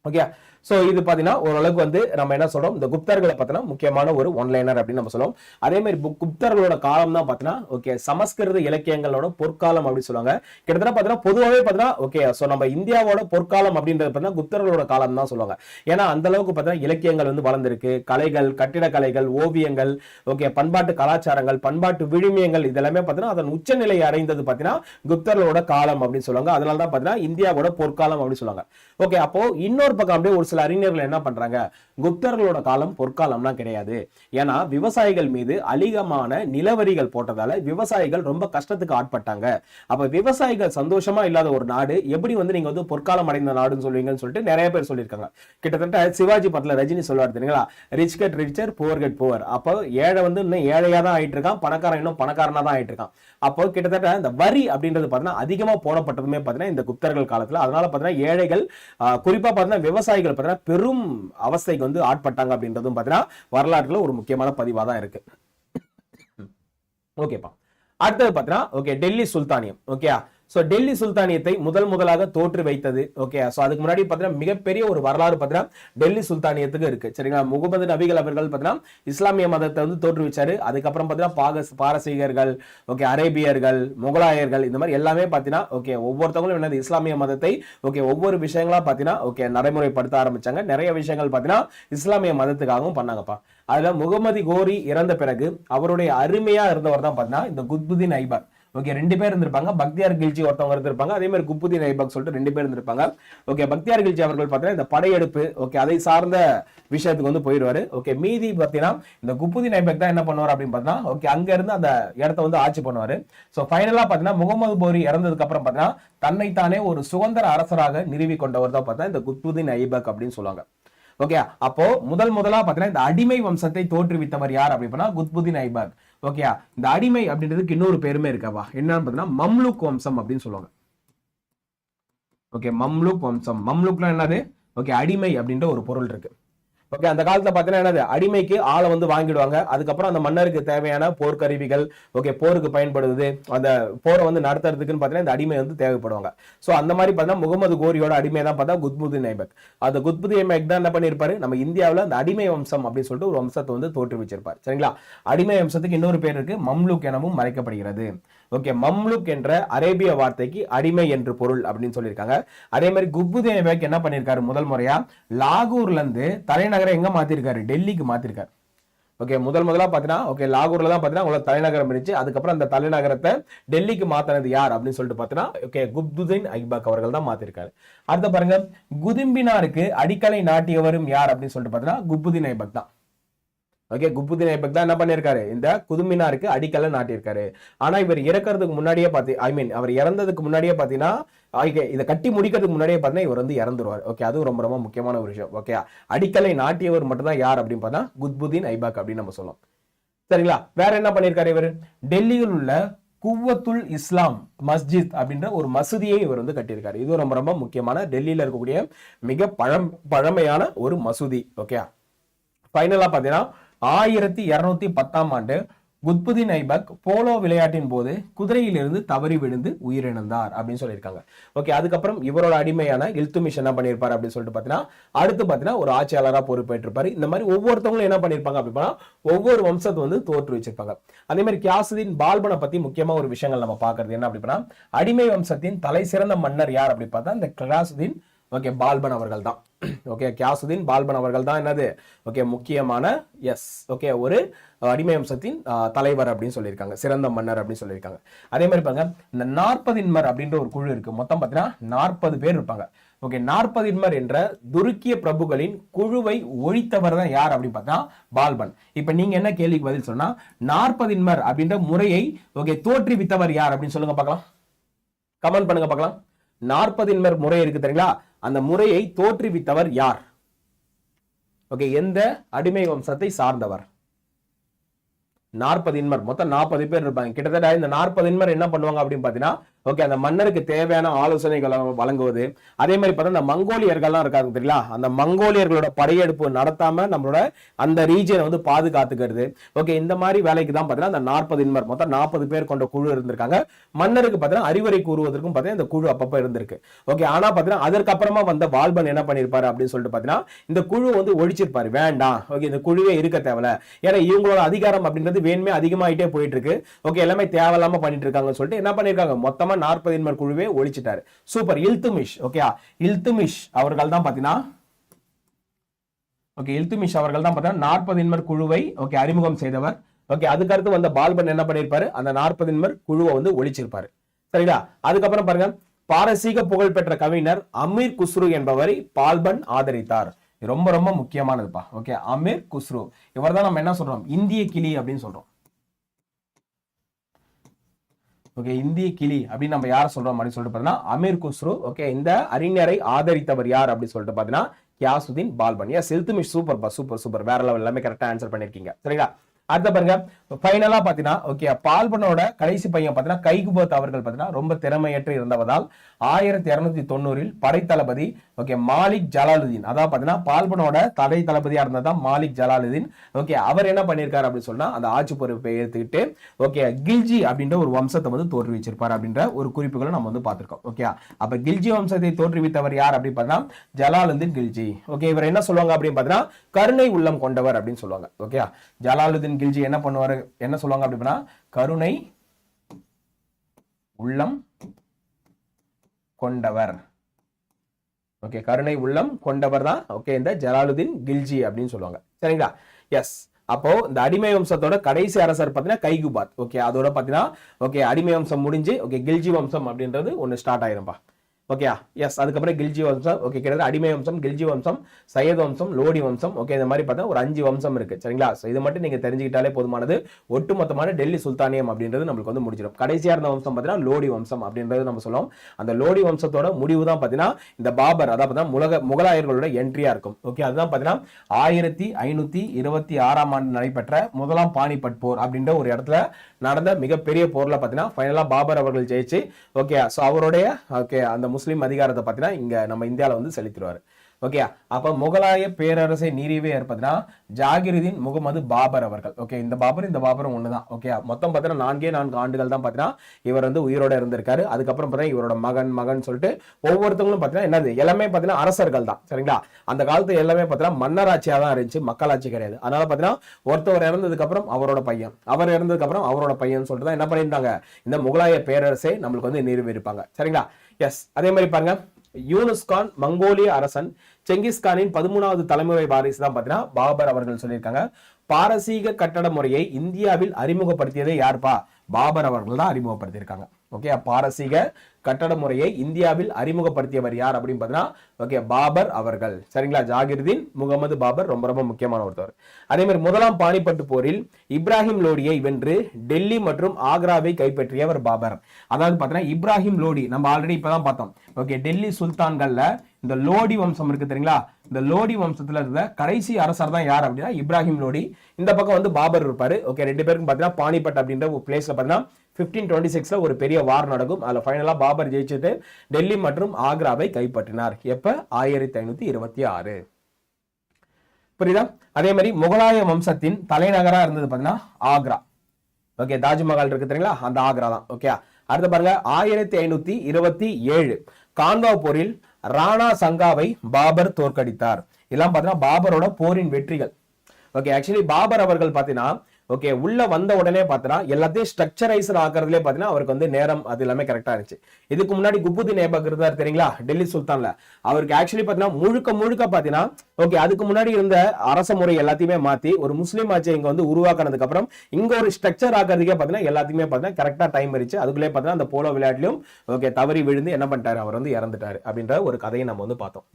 ஓகே ஸோ இது பாத்தீங்கன்னா ஓரளவுக்கு வந்து நம்ம என்ன சொல்றோம்? இந்த குப்தர்களை பார்த்தீங்கன்னா முக்கியமான ஒரு ஒன்லைனர் அப்படின்னு நம்ம சொல்லுவோம் அதே மாதிரி குப்தர்களோட காலம் தான் பார்த்தீங்கன்னா ஓகே சமஸ்கிருத இலக்கியங்களோட பொற்காலம் அப்படின்னு சொல்லுவாங்க. கிட்டத்தட்ட பார்த்தீங்கன்னா பொதுவாகவே பார்த்தீங்கன்னா ஓகே ஸோ நம்ம இந்தியாவோட பொற்காலம் அப்படின்றது பார்த்தீங்கன்னா குப்தர்களோட காலம் தான் சொல்லுவாங்க. ஏன்னா அந்த அளவுக்கு பார்த்தீங்கன்னா இலக்கியங்கள் வந்து வளர்ந்துருக்கு. கலைகள் கட்டிடக்கலைகள் ஓவியங்கள் ஓகே பண்பாட்டு கலாச்சாரங்கள் பண்பாட்டு விழுமியங்கள் இதெல்லாமே பார்த்தீங்கன்னா அதன் உச்சநிலை அடைந்தது பார்த்தீங்கன்னா குப்தர்களோட காலம் அப்படின்னு சொல்லுவாங்க. அதனால தான் பார்த்தீங்கன்னா இந்தியாவோட பொற்காலம் அப்படின்னு சொல்லுவாங்க. ஓகே அப்போ இன்னொரு பக்கம் அப்படியே ஒரு சில அறிஞர்கள் என்ன பண்றாங்க? குப்தர்களோட காலம் பொற்காலம்லாம் கிடையாது. ஏன்னா விவசாயிகள் மீது அதிகமான நிலவரிகள் போட்டதால விவசாயிகள் ரொம்ப கஷ்டத்துக்கு ஆட்பட்டாங்க. அப்ப விவசாயிகள் சந்தோஷமா இல்லாத ஒரு நாடு எப்படி வந்து நீங்க வந்து பொற்காலம் அடைந்த நாடுன்னு சொல்லுவீங்கன்னு சொல்லிட்டு நிறைய பேர் சொல்லியிருக்காங்க. கிட்டத்தட்ட சிவாஜி படத்துல ரஜினி சொல்லுவார் தெரியுங்களா? Rich get richer poor get poor அப்போ ஏழை வந்து இன்னும் ஏழையா தான் ஆயிட்டு இருக்கான் பணக்காரன் இன்னும் பணக்காரனா தான் ஆயிட்டு இருக்கான். அப்போ கிட்டத்தட்ட இந்த வரி அப்படின்றது பார்த்தீங்கன்னா அதிகமாக போடப்பட்டதுமே பார்த்தீங்கன்னா இந்த குப்தர்கள் காலத்தில். அதனால பார்த்தீங்கன்னா ஏழைகள் குறிப்பாக பார்த்தீங்கன்னா விவசாயிகள் பார்த்தீங்கன்னா பெரும் அவஸ்தைக்கு வந்து ஆட்பட்டாங்க அப்படின்றதும் பார்த்தீங்கன்னா வரலாற்றில் ஒரு முக்கியமான பதிவாக தான் இருக்கு. ஓகேப்பா. அடுத்தது பார்த்தீங்கன்னா ஓகே டெல்லி சுல்தானியம். ஓகே ஸோ டெல்லி சுல்தானியத்தை முதல் முதலாக தோற்று வைத்தது. ஓகே ஸோ அதுக்கு முன்னாடி பார்த்தீங்கன்னா மிகப்பெரிய ஒரு வரலாறு பார்த்தீங்கன்னா டெல்லி சுல்தானியத்துக்கு இருக்கு. சரிங்களா? முகமது நபிகள் அவர்கள் பார்த்தீங்கன்னா இஸ்லாமிய மதத்தை வந்து தோற்றுவிச்சாரு அதுக்கப்புறம் பார்த்தீங்கன்னா பாகஸ் பாரசீகர்கள் ஓகே அரேபியர்கள் முகலாயர்கள் இந்த மாதிரி எல்லாமே பார்த்தீங்கன்னா ஓகே ஒவ்வொருத்தவங்களும் என்னது இஸ்லாமிய மதத்தை ஓகே ஒவ்வொரு விஷயங்களா பார்த்தீங்கன்னா ஓகே நடைமுறைப்படுத்த ஆரம்பிச்சாங்க. நிறைய விஷயங்கள் பார்த்தீங்கன்னா இஸ்லாமிய மதத்துக்காகவும் பண்ணாங்கப்பா. அதில் முகமது கோரி இறந்த பிறகு அவருடைய அருமையாக இருந்தவர் தான் பார்த்தீங்கன்னா இந்த குத்புதீன் ஐபர். ஓகே ரெண்டு பேர் இருந்திருப்பாங்க. பக்தியார் கில்ஜி ஒருத்தவங்க இருந்திருப்பாங்க. அதே மாதிரி குப்புதீன் ஐபக் சொல்லிட்டு ரெண்டு பேர் இருந்திருப்பாங்க. ஓகே பக்தியார் கில்ஜி அவர்கள் பார்த்தீங்கன்னா இந்த படையெடுப்பு ஓகே அதை சார்ந்த விஷயத்துக்கு வந்து போயிடுவாரு ஓகே மீதி பார்த்தீங்கன்னா இந்த குப்புதீன் ஐபக் தான் என்ன பண்ணுவார் அப்படின்னு பார்த்தீங்கன்னா ஓகே அங்க இருந்து அந்த இடத்த வந்து ஆட்சி பண்ணுவார். ஸோ ஃபைனலாக பார்த்தீங்கன்னா முகமது போரி இறந்ததுக்கு அப்புறம் பார்த்தீங்கன்னா தன்னைத்தானே ஒரு சுதந்திர அரசராக நிறுவி கொண்டவர் தான் பார்த்தா இந்த குத்புதீன் ஐபக் அப்படின்னு சொல்லுவாங்க. ஓகே அப்போ முதல் முதலா பாத்தீங்கன்னா இந்த அடிமை வம்சத்தை தோற்றுவித்தவர் யார் அப்படின்னா குத்புதீன் ஐபக் ஓகே இந்த அடிமை அப்படின்றதுக்கு இன்னொரு பேருமே இருக்காவா? என்னன்னு பார்த்தீங்கன்னா மம்லுக் வம்சம் அப்படின்னு சொல்லுவாங்க. ஓகே மம்லுக் வம்சம். மம்லுக்லாம் என்னது? ஓகே அடிமை அப்படின்ற ஒரு பொருள் இருக்கு. ஓகே அந்த காலத்துல பாத்தீங்கன்னா என்னது? அடிமைக்கு ஆளை வந்து வாங்கிடுவாங்க. அதுக்கப்புறம் அந்த மன்னருக்கு தேவையான போர்க்கருவிகள் ஓகே போருக்கு பயன்படுது. அந்த போரை வந்து நடத்துறதுக்குன்னு பாத்தீங்கன்னா இந்த அடிமை வந்து தேவைப்படுவாங்க. சோ அந்த மாதிரி பார்த்தீங்கன்னா முகமது கோரியோட அடிமை தான் பார்த்தா குத்புதீன் ஐபக். அந்த குத்புதீன் ஐபக் தான் என்ன பண்ணிருப்பாரு நம்ம இந்தியாவில் அந்த அடிமை வம்சம் அப்படின்னு சொல்லிட்டு ஒரு வம்சத்தை வந்து தோற்றுவிச்சிருப்பார். சரிங்களா? அடிமை வம்சத்துக்கு இன்னொரு பேர் இருக்கு. மம்லுக் எனவும் மறைக்கப்படுகிறது. ஓகே மம்லுக் என்ற அரேபிய வார்த்தைக்கு அடிமை என்று பொருள் அப்படின்னு சொல்லியிருக்காங்க. அதே மாதிரி குத்புதீன் பேக் என்ன பண்ணியிருக்காரு? முதல் முறையா லாகூர்ல இருந்து தலைநகரை எங்க மாத்திருக்காரு? டெல்லிக்கு மாத்திருக்காரு. ஓகே முதல் முதலா பாத்தீங்கன்னா ஓகே லாகூர்ல தான் பாத்தீங்கன்னா உங்களுக்கு தலைநகரம் இருந்துச்சு. அதுக்கப்புறம் அந்த தலைநகரத்தை டெல்லிக்கு மாற்றினது யார் அப்படின்னு சொல்லிட்டு பாத்தீங்கன்னா ஓகே குப்துதீன் ஐபாக் அவர்கள் தான் மாத்திருக்காரு. அடுத்த பாருங்க குதிம்பினாருக்கு அடிக்கலை நாட்டியவரும் யார் அப்படின்னு சொல்லிட்டு பாத்தீங்கன்னா குப்துதீன் ஐபாக் தான் ஓகே குப்புதீன் ஐபக் தான் என்ன பண்ணியிருக்காரு இந்த குதுமினாருக்கு அடிக்கலை நாட்டியிருக்காரு. ஆனால் இவர் இறக்கறதுக்கு முன்னாடியே பார்த்து ஐ மீன் அவர் இறந்ததுக்கு முன்னாடியே பார்த்தீங்கன்னா ஓகே இதை கட்டி முடிக்கிறதுக்கு முன்னாடியே பார்த்தீங்கன்னா இவர் வந்து இறந்துருவார். ஓகே அதுவும் ரொம்ப ரொம்ப முக்கியமான ஒரு விஷயம். ஓகே அடிக்கலை நாட்டியவர் மட்டும்தான் யார் அப்படின்னு பார்த்தா குத்புதீன் ஐபாக் அப்படின்னு நம்ம சொல்லலாம். சரிங்களா? வேற என்ன பண்ணியிருக்காரு இவர்? டெல்லியில் உள்ள குவத்துல் இஸ்லாம் மஸ்ஜித் அப்படின்ற ஒரு மசூதியை இவர் வந்து கட்டியிருக்காரு. இது ரொம்ப ரொம்ப முக்கியமான டெல்லியில் இருக்கக்கூடிய மிக பழம் பழமையான ஒரு மசூதி. ஓகே ஃபைனலாக பார்த்தீங்கன்னா ஆயிரத்தி இருநூத்தி பத்தாம் ஆண்டு குத்புதீன் ஐபக் போலோ விளையாட்டின் போது குதிரையிலிருந்து தவறி விழுந்து உயிரிழந்தார் அப்படின்னு சொல்லியிருக்காங்க. ஓகே அதுக்கப்புறம் இவரோட அடிமையான இல்துமிஷ் என்ன பண்ணியிருப்பார் அப்படின்னு சொல்லிட்டு பார்த்தீங்கன்னா அடுத்து பார்த்தீங்கன்னா ஒரு ஆட்சியாளராக பொறுப்பேற்றிருப்பார். இந்த மாதிரி ஒவ்வொருத்தவங்களும் என்ன பண்ணியிருப்பாங்க அப்படின்னா ஒவ்வொரு வம்சத்தை வந்து தோற்று வச்சிருப்பாங்க. அதே மாதிரி கியாசுதீன் பால்பனை பற்றி முக்கியமாக ஒரு விஷயங்கள் நம்ம பார்க்கறது என்ன அப்படின்னா அடிமை வம்சத்தின் தலை சிறந்த மன்னர் யார் அப்படி பார்த்தா இந்த கிளாசுதீன் ஓகே பால்பன் அவர்கள் தான். ஓகே கியாசுதீன் பால்பன் அவர்கள் தான் என்னது? ஓகே முக்கியமான எஸ் ஓகே ஒரு அடிமை அம்சத்தின் தலைவர் அப்படின்னு சொல்லியிருக்காங்க. சிறந்த மன்னர் அப்படின்னு சொல்லியிருக்காங்க. அதே மாதிரி பாருங்க இந்த நாற்பதின்மர் அப்படின்ற ஒரு குழு இருக்கு. மொத்தம் பார்த்தீங்கன்னா நாற்பது பேர் இருப்பாங்க. ஓகே நாற்பதின்மர் என்ற துருக்கிய பிரபுகளின் குழுவை ஒழித்தவர் தான் யார் அப்படின்னு பார்த்தா பால்பன் இப்போ நீங்க என்ன கேள்விக்கு பதில் சொன்னா நாற்பதின்மர் அப்படின்ற முறையை ஓகே தோற்றுவித்தவர் யார் அப்படின்னு சொல்லுங்க பார்க்கலாம். கமெண்ட் பண்ணுங்க பார்க்கலாம். நாற்பதின்மர் முறை இருக்கு தெரியுங்களா? அந்த முறையை தோற்றுவித்தவர் யார்? ஓகே எந்த அடிமை வம்சத்தை சார்ந்தவர்? நாற்பதின்மர் மொத்தம் நாற்பது பேர் இருப்பாங்க. கிட்டத்தட்ட இந்த நாற்பதின்மர் என்ன பண்ணுவாங்க அப்படின்னு பார்த்தீங்கன்னா ஓகே அந்த மன்னருக்கு தேவையான ஆலோசனைகளை வழங்குவது. அதே மாதிரி பார்த்தா இந்த மங்கோலியர்கள்லாம் இருக்காங்க தெரியல அந்த மங்கோலியர்களோட படையெடுப்பு நடத்தாம நம்மளோட அந்த ரீஜனை வந்து பாதுகாத்துக்கிறது. ஓகே இந்த மாதிரி வேலைக்கு தான் பார்த்தீங்கன்னா அந்த நாற்பது இன்மர் மொத்தம் நாற்பது பேர் கொண்ட குழு இருந்திருக்காங்க. மன்னருக்கு பார்த்தீங்கன்னா அறிவுரை கூறுவதற்கும் பார்த்தீங்கன்னா இந்த குழு அப்பப்போ இருந்திருக்கு. ஓகே ஆனா பார்த்தீங்கன்னா அதற்கப்புறமா வந்த வால்பன் என்ன பண்ணியிருப்பாரு அப்படின்னு சொல்லிட்டு பார்த்தீங்கன்னா இந்த குழு வந்து ஒழிச்சிருப்பாரு. வேண்டாம். ஓகே இந்த குழுவே இருக்க தேவையில்ல. ஏன்னா இவங்களோட அதிகாரம் அப்படின்றது வேணுமே அதிகமாயிட்டே போயிட்டு இருக்கு ஓகே எல்லாமே தேவையில்லாம பண்ணிட்டு இருக்காங்கன்னு சொல்லிட்டு என்ன பண்ணிருக்காங்க மொத்தமா நாற்பதின்மர் குழுவே ஒழிச்சிட்டாரு. சூப்பர் இல்துமிஷ் ஓகே இல்துமிஷ் அவர்கள் தான் பாத்தீங்கன்னா ஓகே இல்துமிஷ் அவர்கள் தான் பார்த்தீங்கன்னா நாற்பதின்மர் குழுவை ஓகே அறிமுகம் செய்தவர். ஓகே அதுக்கடுத்து வந்த பால்பன் என்ன பண்ணியிருப்பாரு அந்த நாற்பதின்மர் குழுவை வந்து ஒழிச்சிருப்பாரு. சரிங்களா? அதுக்கப்புறம் பாருங்க. பாரசீக புகழ் பெற்ற கவிஞர் அமீர் குஸ்ரு என்பவரை பால்பன் ஆதரித்தார். ரொம்ப ரொம்ப முக்கியமானதுப்பா. ஓகே அமீர் குஸ்ரு. இவர் தான் நம்ம என்ன சொல்றோம்? இந்திய கிளி அப்படின்னு சொல்றோம். ஓகே இந்திய கிளி அப்படின்னு நம்ம யாரை சொல்றோம் அப்படின்னு சொல்லிட்டு பார்த்தீங்கன்னா அமீர் குஸ்ரு ஓகே இந்த அறிஞரை ஆதரித்தவர் யார் அப்படின்னு சொல்லிட்டு பார்த்தீங்கன்னா கியாசுதீன் பால்பன். ஏன் செல்துமிஷ் சூப்பர் பா சூப்பர் சூப்பர் வேற லெவல் எல்லாமே கரெக்டா ஆன்சர் பண்ணிருக்கீங்க. சரிங்களா? அடுத்த பாருங்க. ஃபைனலா பாத்தீங்கன்னா ஓகே பால்பனோட கடைசி பையன் பாத்தீங்கன்னா கைகுபத் அவர்கள் பாத்தீங்கன்னா ரொம்ப திறமையற்று இருந்தவதால் ஆயிரத்தி இருநூத்தி தொண்ணூறில் படைத்தளபதி ஓகே மாலிக் ஜலாலுதீன். அதாவது பாத்தீங்கன்னா பால்பனோட தடை தளபதியா இருந்ததான் மாலிக் ஜலாலுதீன். ஓகே அவர் என்ன பண்ணியிருக்காரு அப்படின்னு சொன்னா அந்த ஆட்சி பொறுப்பை ஏற்றுக்கிட்டு ஓகே கில்ஜி அப்படின்ற ஒரு வம்சத்தை வந்து தோற்றுவிச்சிருப்பார் அப்படின்ற ஒரு குறிப்புகளை நம்ம வந்து பார்த்திருக்கோம் ஓகே அப்ப கில்ஜி வம்சத்தை தோற்றுவித்தவர் யார் அப்படின்னு பார்த்தீங்கன்னா ஜலாலுதீன் கில்ஜி. ஓகே இவர் என்ன சொல்லுவாங்க அப்படின்னு பார்த்தீங்கன்னா கருணை உள்ளம் கொண்டவர் அப்படின்னு சொல்லுவாங்க ஓகே ஜலாலுதீன் கில்ஜி என்ன பண்ணுவாரு? என்ன சொல்லுவாங்க அப்படின்னா கருணை உள்ளம் கொண்டவர். ஓகே கருணை உள்ளம் கொண்டவர் தான் ஓகே இந்த ஜலாலுதீன் கில்ஜி அப்படின்னு சொல்லுவாங்க. சரிங்களா? எஸ் அப்போ இந்த அடிமை வம்சத்தோட கடைசி அரசர் பார்த்தீங்கன்னா கைகுபாத். ஓகே அதோட பார்த்தீங்கன்னா ஓகே அடிமை வம்சம் முடிஞ்சு ஓகே கில்ஜி வம்சம் அப்படின்றது ஒன்று ஸ்டார்ட் ஆயிரும்பா. ஓகே எஸ் ah, அதுக்கப்புறம் கில்ஜி வம்சம். ஓகே கிட்டத்தட்ட அடிமை வம்சம் கில்ஜி வம்சம் சையத் வம்சம் லோடி வம்சம். ஓகே இந்த மாதிரி பார்த்தா ஒரு அஞ்சு வம்சம் இருக்குது சரிங்களா? ஸோ இது மட்டும் நீங்கள் தெரிஞ்சுக்கிட்டாலே போதுமானது. ஒட்டுமொத்தமான டெல்லி சுல்தானியம் அப்படின்றது நம்மளுக்கு வந்து முடிச்சிடும் கடைசியாக இருந்த வம்சம் பார்த்தீங்கன்னா லோடி வம்சம் அப்படின்றது நம்ம சொல்லுவோம். அந்த லோடி வம்சத்தோட முடிவு தான் பார்த்தீங்கன்னா இந்த பாபர் அதாவது பார்த்தீங்கன்னா முலக முகலாயர்களோட என்ட்ரியாக இருக்கும். ஓகே அதுதான் பார்த்தீங்கன்னா ஆயிரத்தி ஐநூற்றி இருபத்தி ஆறாம் ஆண்டு நடைபெற்ற முதலாம் பானிபட் போர் அப்படின்ற ஒரு இடத்துல நடந்த மிகப்பெரிய போர்ல பார்த்தீங்கன்னா ஃபைனலா பாபர் அவர்கள் ஜெயிச்சு ஓகே ஸோ அவருடைய ஓகே அந்த முஸ்லீம் அதிகாரத்தை பார்த்தீங்கன்னா இங்க நம்ம இந்தியாவில் வந்து செலுத்திடுவார். ஓகே அப்ப முகலாய பேரரசை நீரிவே ஏற்பதுனா ஜாகிருதீன் முகமது பாபர் அவர்கள். ஓகே இந்த பாபர் இந்த பாபரும் ஒண்ணுதான். ஓகே மொத்தம் பார்த்தீங்கன்னா நான்கே நான்கு ஆண்டுகள் தான் பார்த்தீங்கன்னா இவர் வந்து உயிரோட இருந்திருக்காரு. அதுக்கப்புறம் பார்த்தீங்கன்னா இவரோட மகன் மகன் சொல்லிட்டு ஒவ்வொருத்தவங்களும் பார்த்தீங்கன்னா என்னது? எல்லாமே பார்த்தீங்கன்னா அரசர்கள் தான். சரிங்களா? அந்த காலத்து எல்லாமே பார்த்தீங்கன்னா மன்னராட்சியா தான் இருந்துச்சு. மக்களாட்சி கிடையாது. அதனால பார்த்தீங்கன்னா ஒருத்தவர் இறந்ததுக்கு அப்புறம் அவரோட பையன். அவர் இறந்ததுக்கு அப்புறம் அவரோட பையன் சொல்லிட்டு தான் என்ன பண்ணியிருந்தாங்க? இந்த முகலாய பேரரசை நம்மளுக்கு வந்து நிறுவியிருப்பாங்க சரிங்களா? எஸ் அதே மாதிரி பாருங்க. யூனுஸ்கான் மங்கோலிய அரசன் செங்கிஸ்கானின் பதிமூணாவது தலைமுறை வாரிசு தான் பார்த்தீங்கன்னா பாபர் அவர்கள் சொல்லியிருக்காங்க. பாரசீக கட்டட முறையை இந்தியாவில் அறிமுகப்படுத்தியதே யார்ப்பா? பாபர் அவர்கள் தான் அறிமுகப்படுத்தியிருக்காங்க. ஓகே பாரசீக கட்டட முறையை இந்தியாவில் அறிமுகப்படுத்தியவர் யார் அப்படின்னு பார்த்தீங்கன்னா ஓகே பாபர் அவர்கள். சரிங்களா? ஜாகிர்தீன் முகமது பாபர் ரொம்ப ரொம்ப முக்கியமான ஒருத்தவர். அதே மாதிரி முதலாம் பானிப்பட்டு போரில் இப்ராஹிம் லோடியை வென்று டெல்லி மற்றும் ஆக்ராவை கைப்பற்றியவர் பாபர். அதாவது பார்த்தீங்கன்னா இப்ராஹிம் லோடி நம்ம ஆல்ரெடி இப்போதான் பார்த்தோம். ஓகே டெல்லி சுல்தான்கள்ல இந்த லோடி வம்சம் இருக்கு தெரியுங்களா? இந்த லோடி வம்சத்துல இருந்த கடைசி அரசர் தான் யார் அப்படின்னா? இப்ராஹிம் லோடி. இந்த பக்கம் வந்து பாபர் இருப்பாரு. ஓகே ரெண்டு பேருக்கும் பார்த்தீங்கன்னா பானிபட் அப்படின்ற ஒரு பிளேஸ்ல பார்த்தீங்கன்னா பிப்டீன் டுவெண்ட்டி சிக்ஸ்ல ஒரு பெரிய வார் நடக்கும். அதுல ஃபைனலா பாபர் ஜெயிச்சுட்டு டெல்லி மற்றும் ஆக்ராவை கைப்பற்றினார். எப்ப? ஆயிரத்தி ஐநூத்தி இருபத்தி ஆறு. புரியுதா? அதே மாதிரி முகலாய வம்சத்தின் தலைநகரா இருந்தது பாத்தீங்கன்னா ஆக்ரா. ஓகே தாஜ்மஹால் இருக்கு தெரியுங்களா? அந்த ஆக்ரா தான். ஓகே அடுத்து பாருங்க. ஆயிரத்தி ஐநூத்தி இருபத்தி ஏழு. கான்வா போரில் ராணா சங்காவை பாபர் தோற்கடித்தார். இதெல்லாம் பாத்தீங்கன்னா பாபரோட போரின் வெற்றிகள். ஓகே ஆக்சுவலி பாபர் அவர்கள் பாத்தீங்கன்னா ஓகே உள்ள வந்த உடனே பார்த்தனா எல்லாத்தையும் ஸ்ட்ரக்சரைசர் ஆக்குறதுலே பார்த்தீங்கன்னா அவருக்கு வந்து நேரம் அது எல்லாமே கரெக்டாக இருந்துச்சு. இதுக்கு முன்னாடி குப்புதி நேபக் இருந்தார் தெரியுங்களா? டெல்லி சுல்தான்ல. அவருக்கு ஆக்சுவலி பார்த்தீங்கன்னா முழுக்க முழுக்க பார்த்தீங்கன்னா ஓகே அதுக்கு முன்னாடி இருந்த அரச முறை எல்லாத்தையுமே மாற்றி ஒரு முஸ்லீம் ஆட்சி இங்கே வந்து உருவாக்குனதுக்கு அப்புறம் இங்கே ஒரு ஸ்ட்ரக்சர் ஆக்குறதுக்கே பார்த்தீங்கன்னா எல்லாத்தையுமே பார்த்தீங்கன்னா கரெக்டாக டைம் இருந்துச்சு. அதுக்குள்ளே பார்த்தீங்கன்னா அந்த போலோ விளையாட்டுலையும் ஓகே தவறி விழுந்து என்ன பண்ணிட்டாரு? அவர் வந்து இறந்துட்டாரு அப்படின்ற ஒரு கதையை நம்ம வந்து பார்த்தோம்.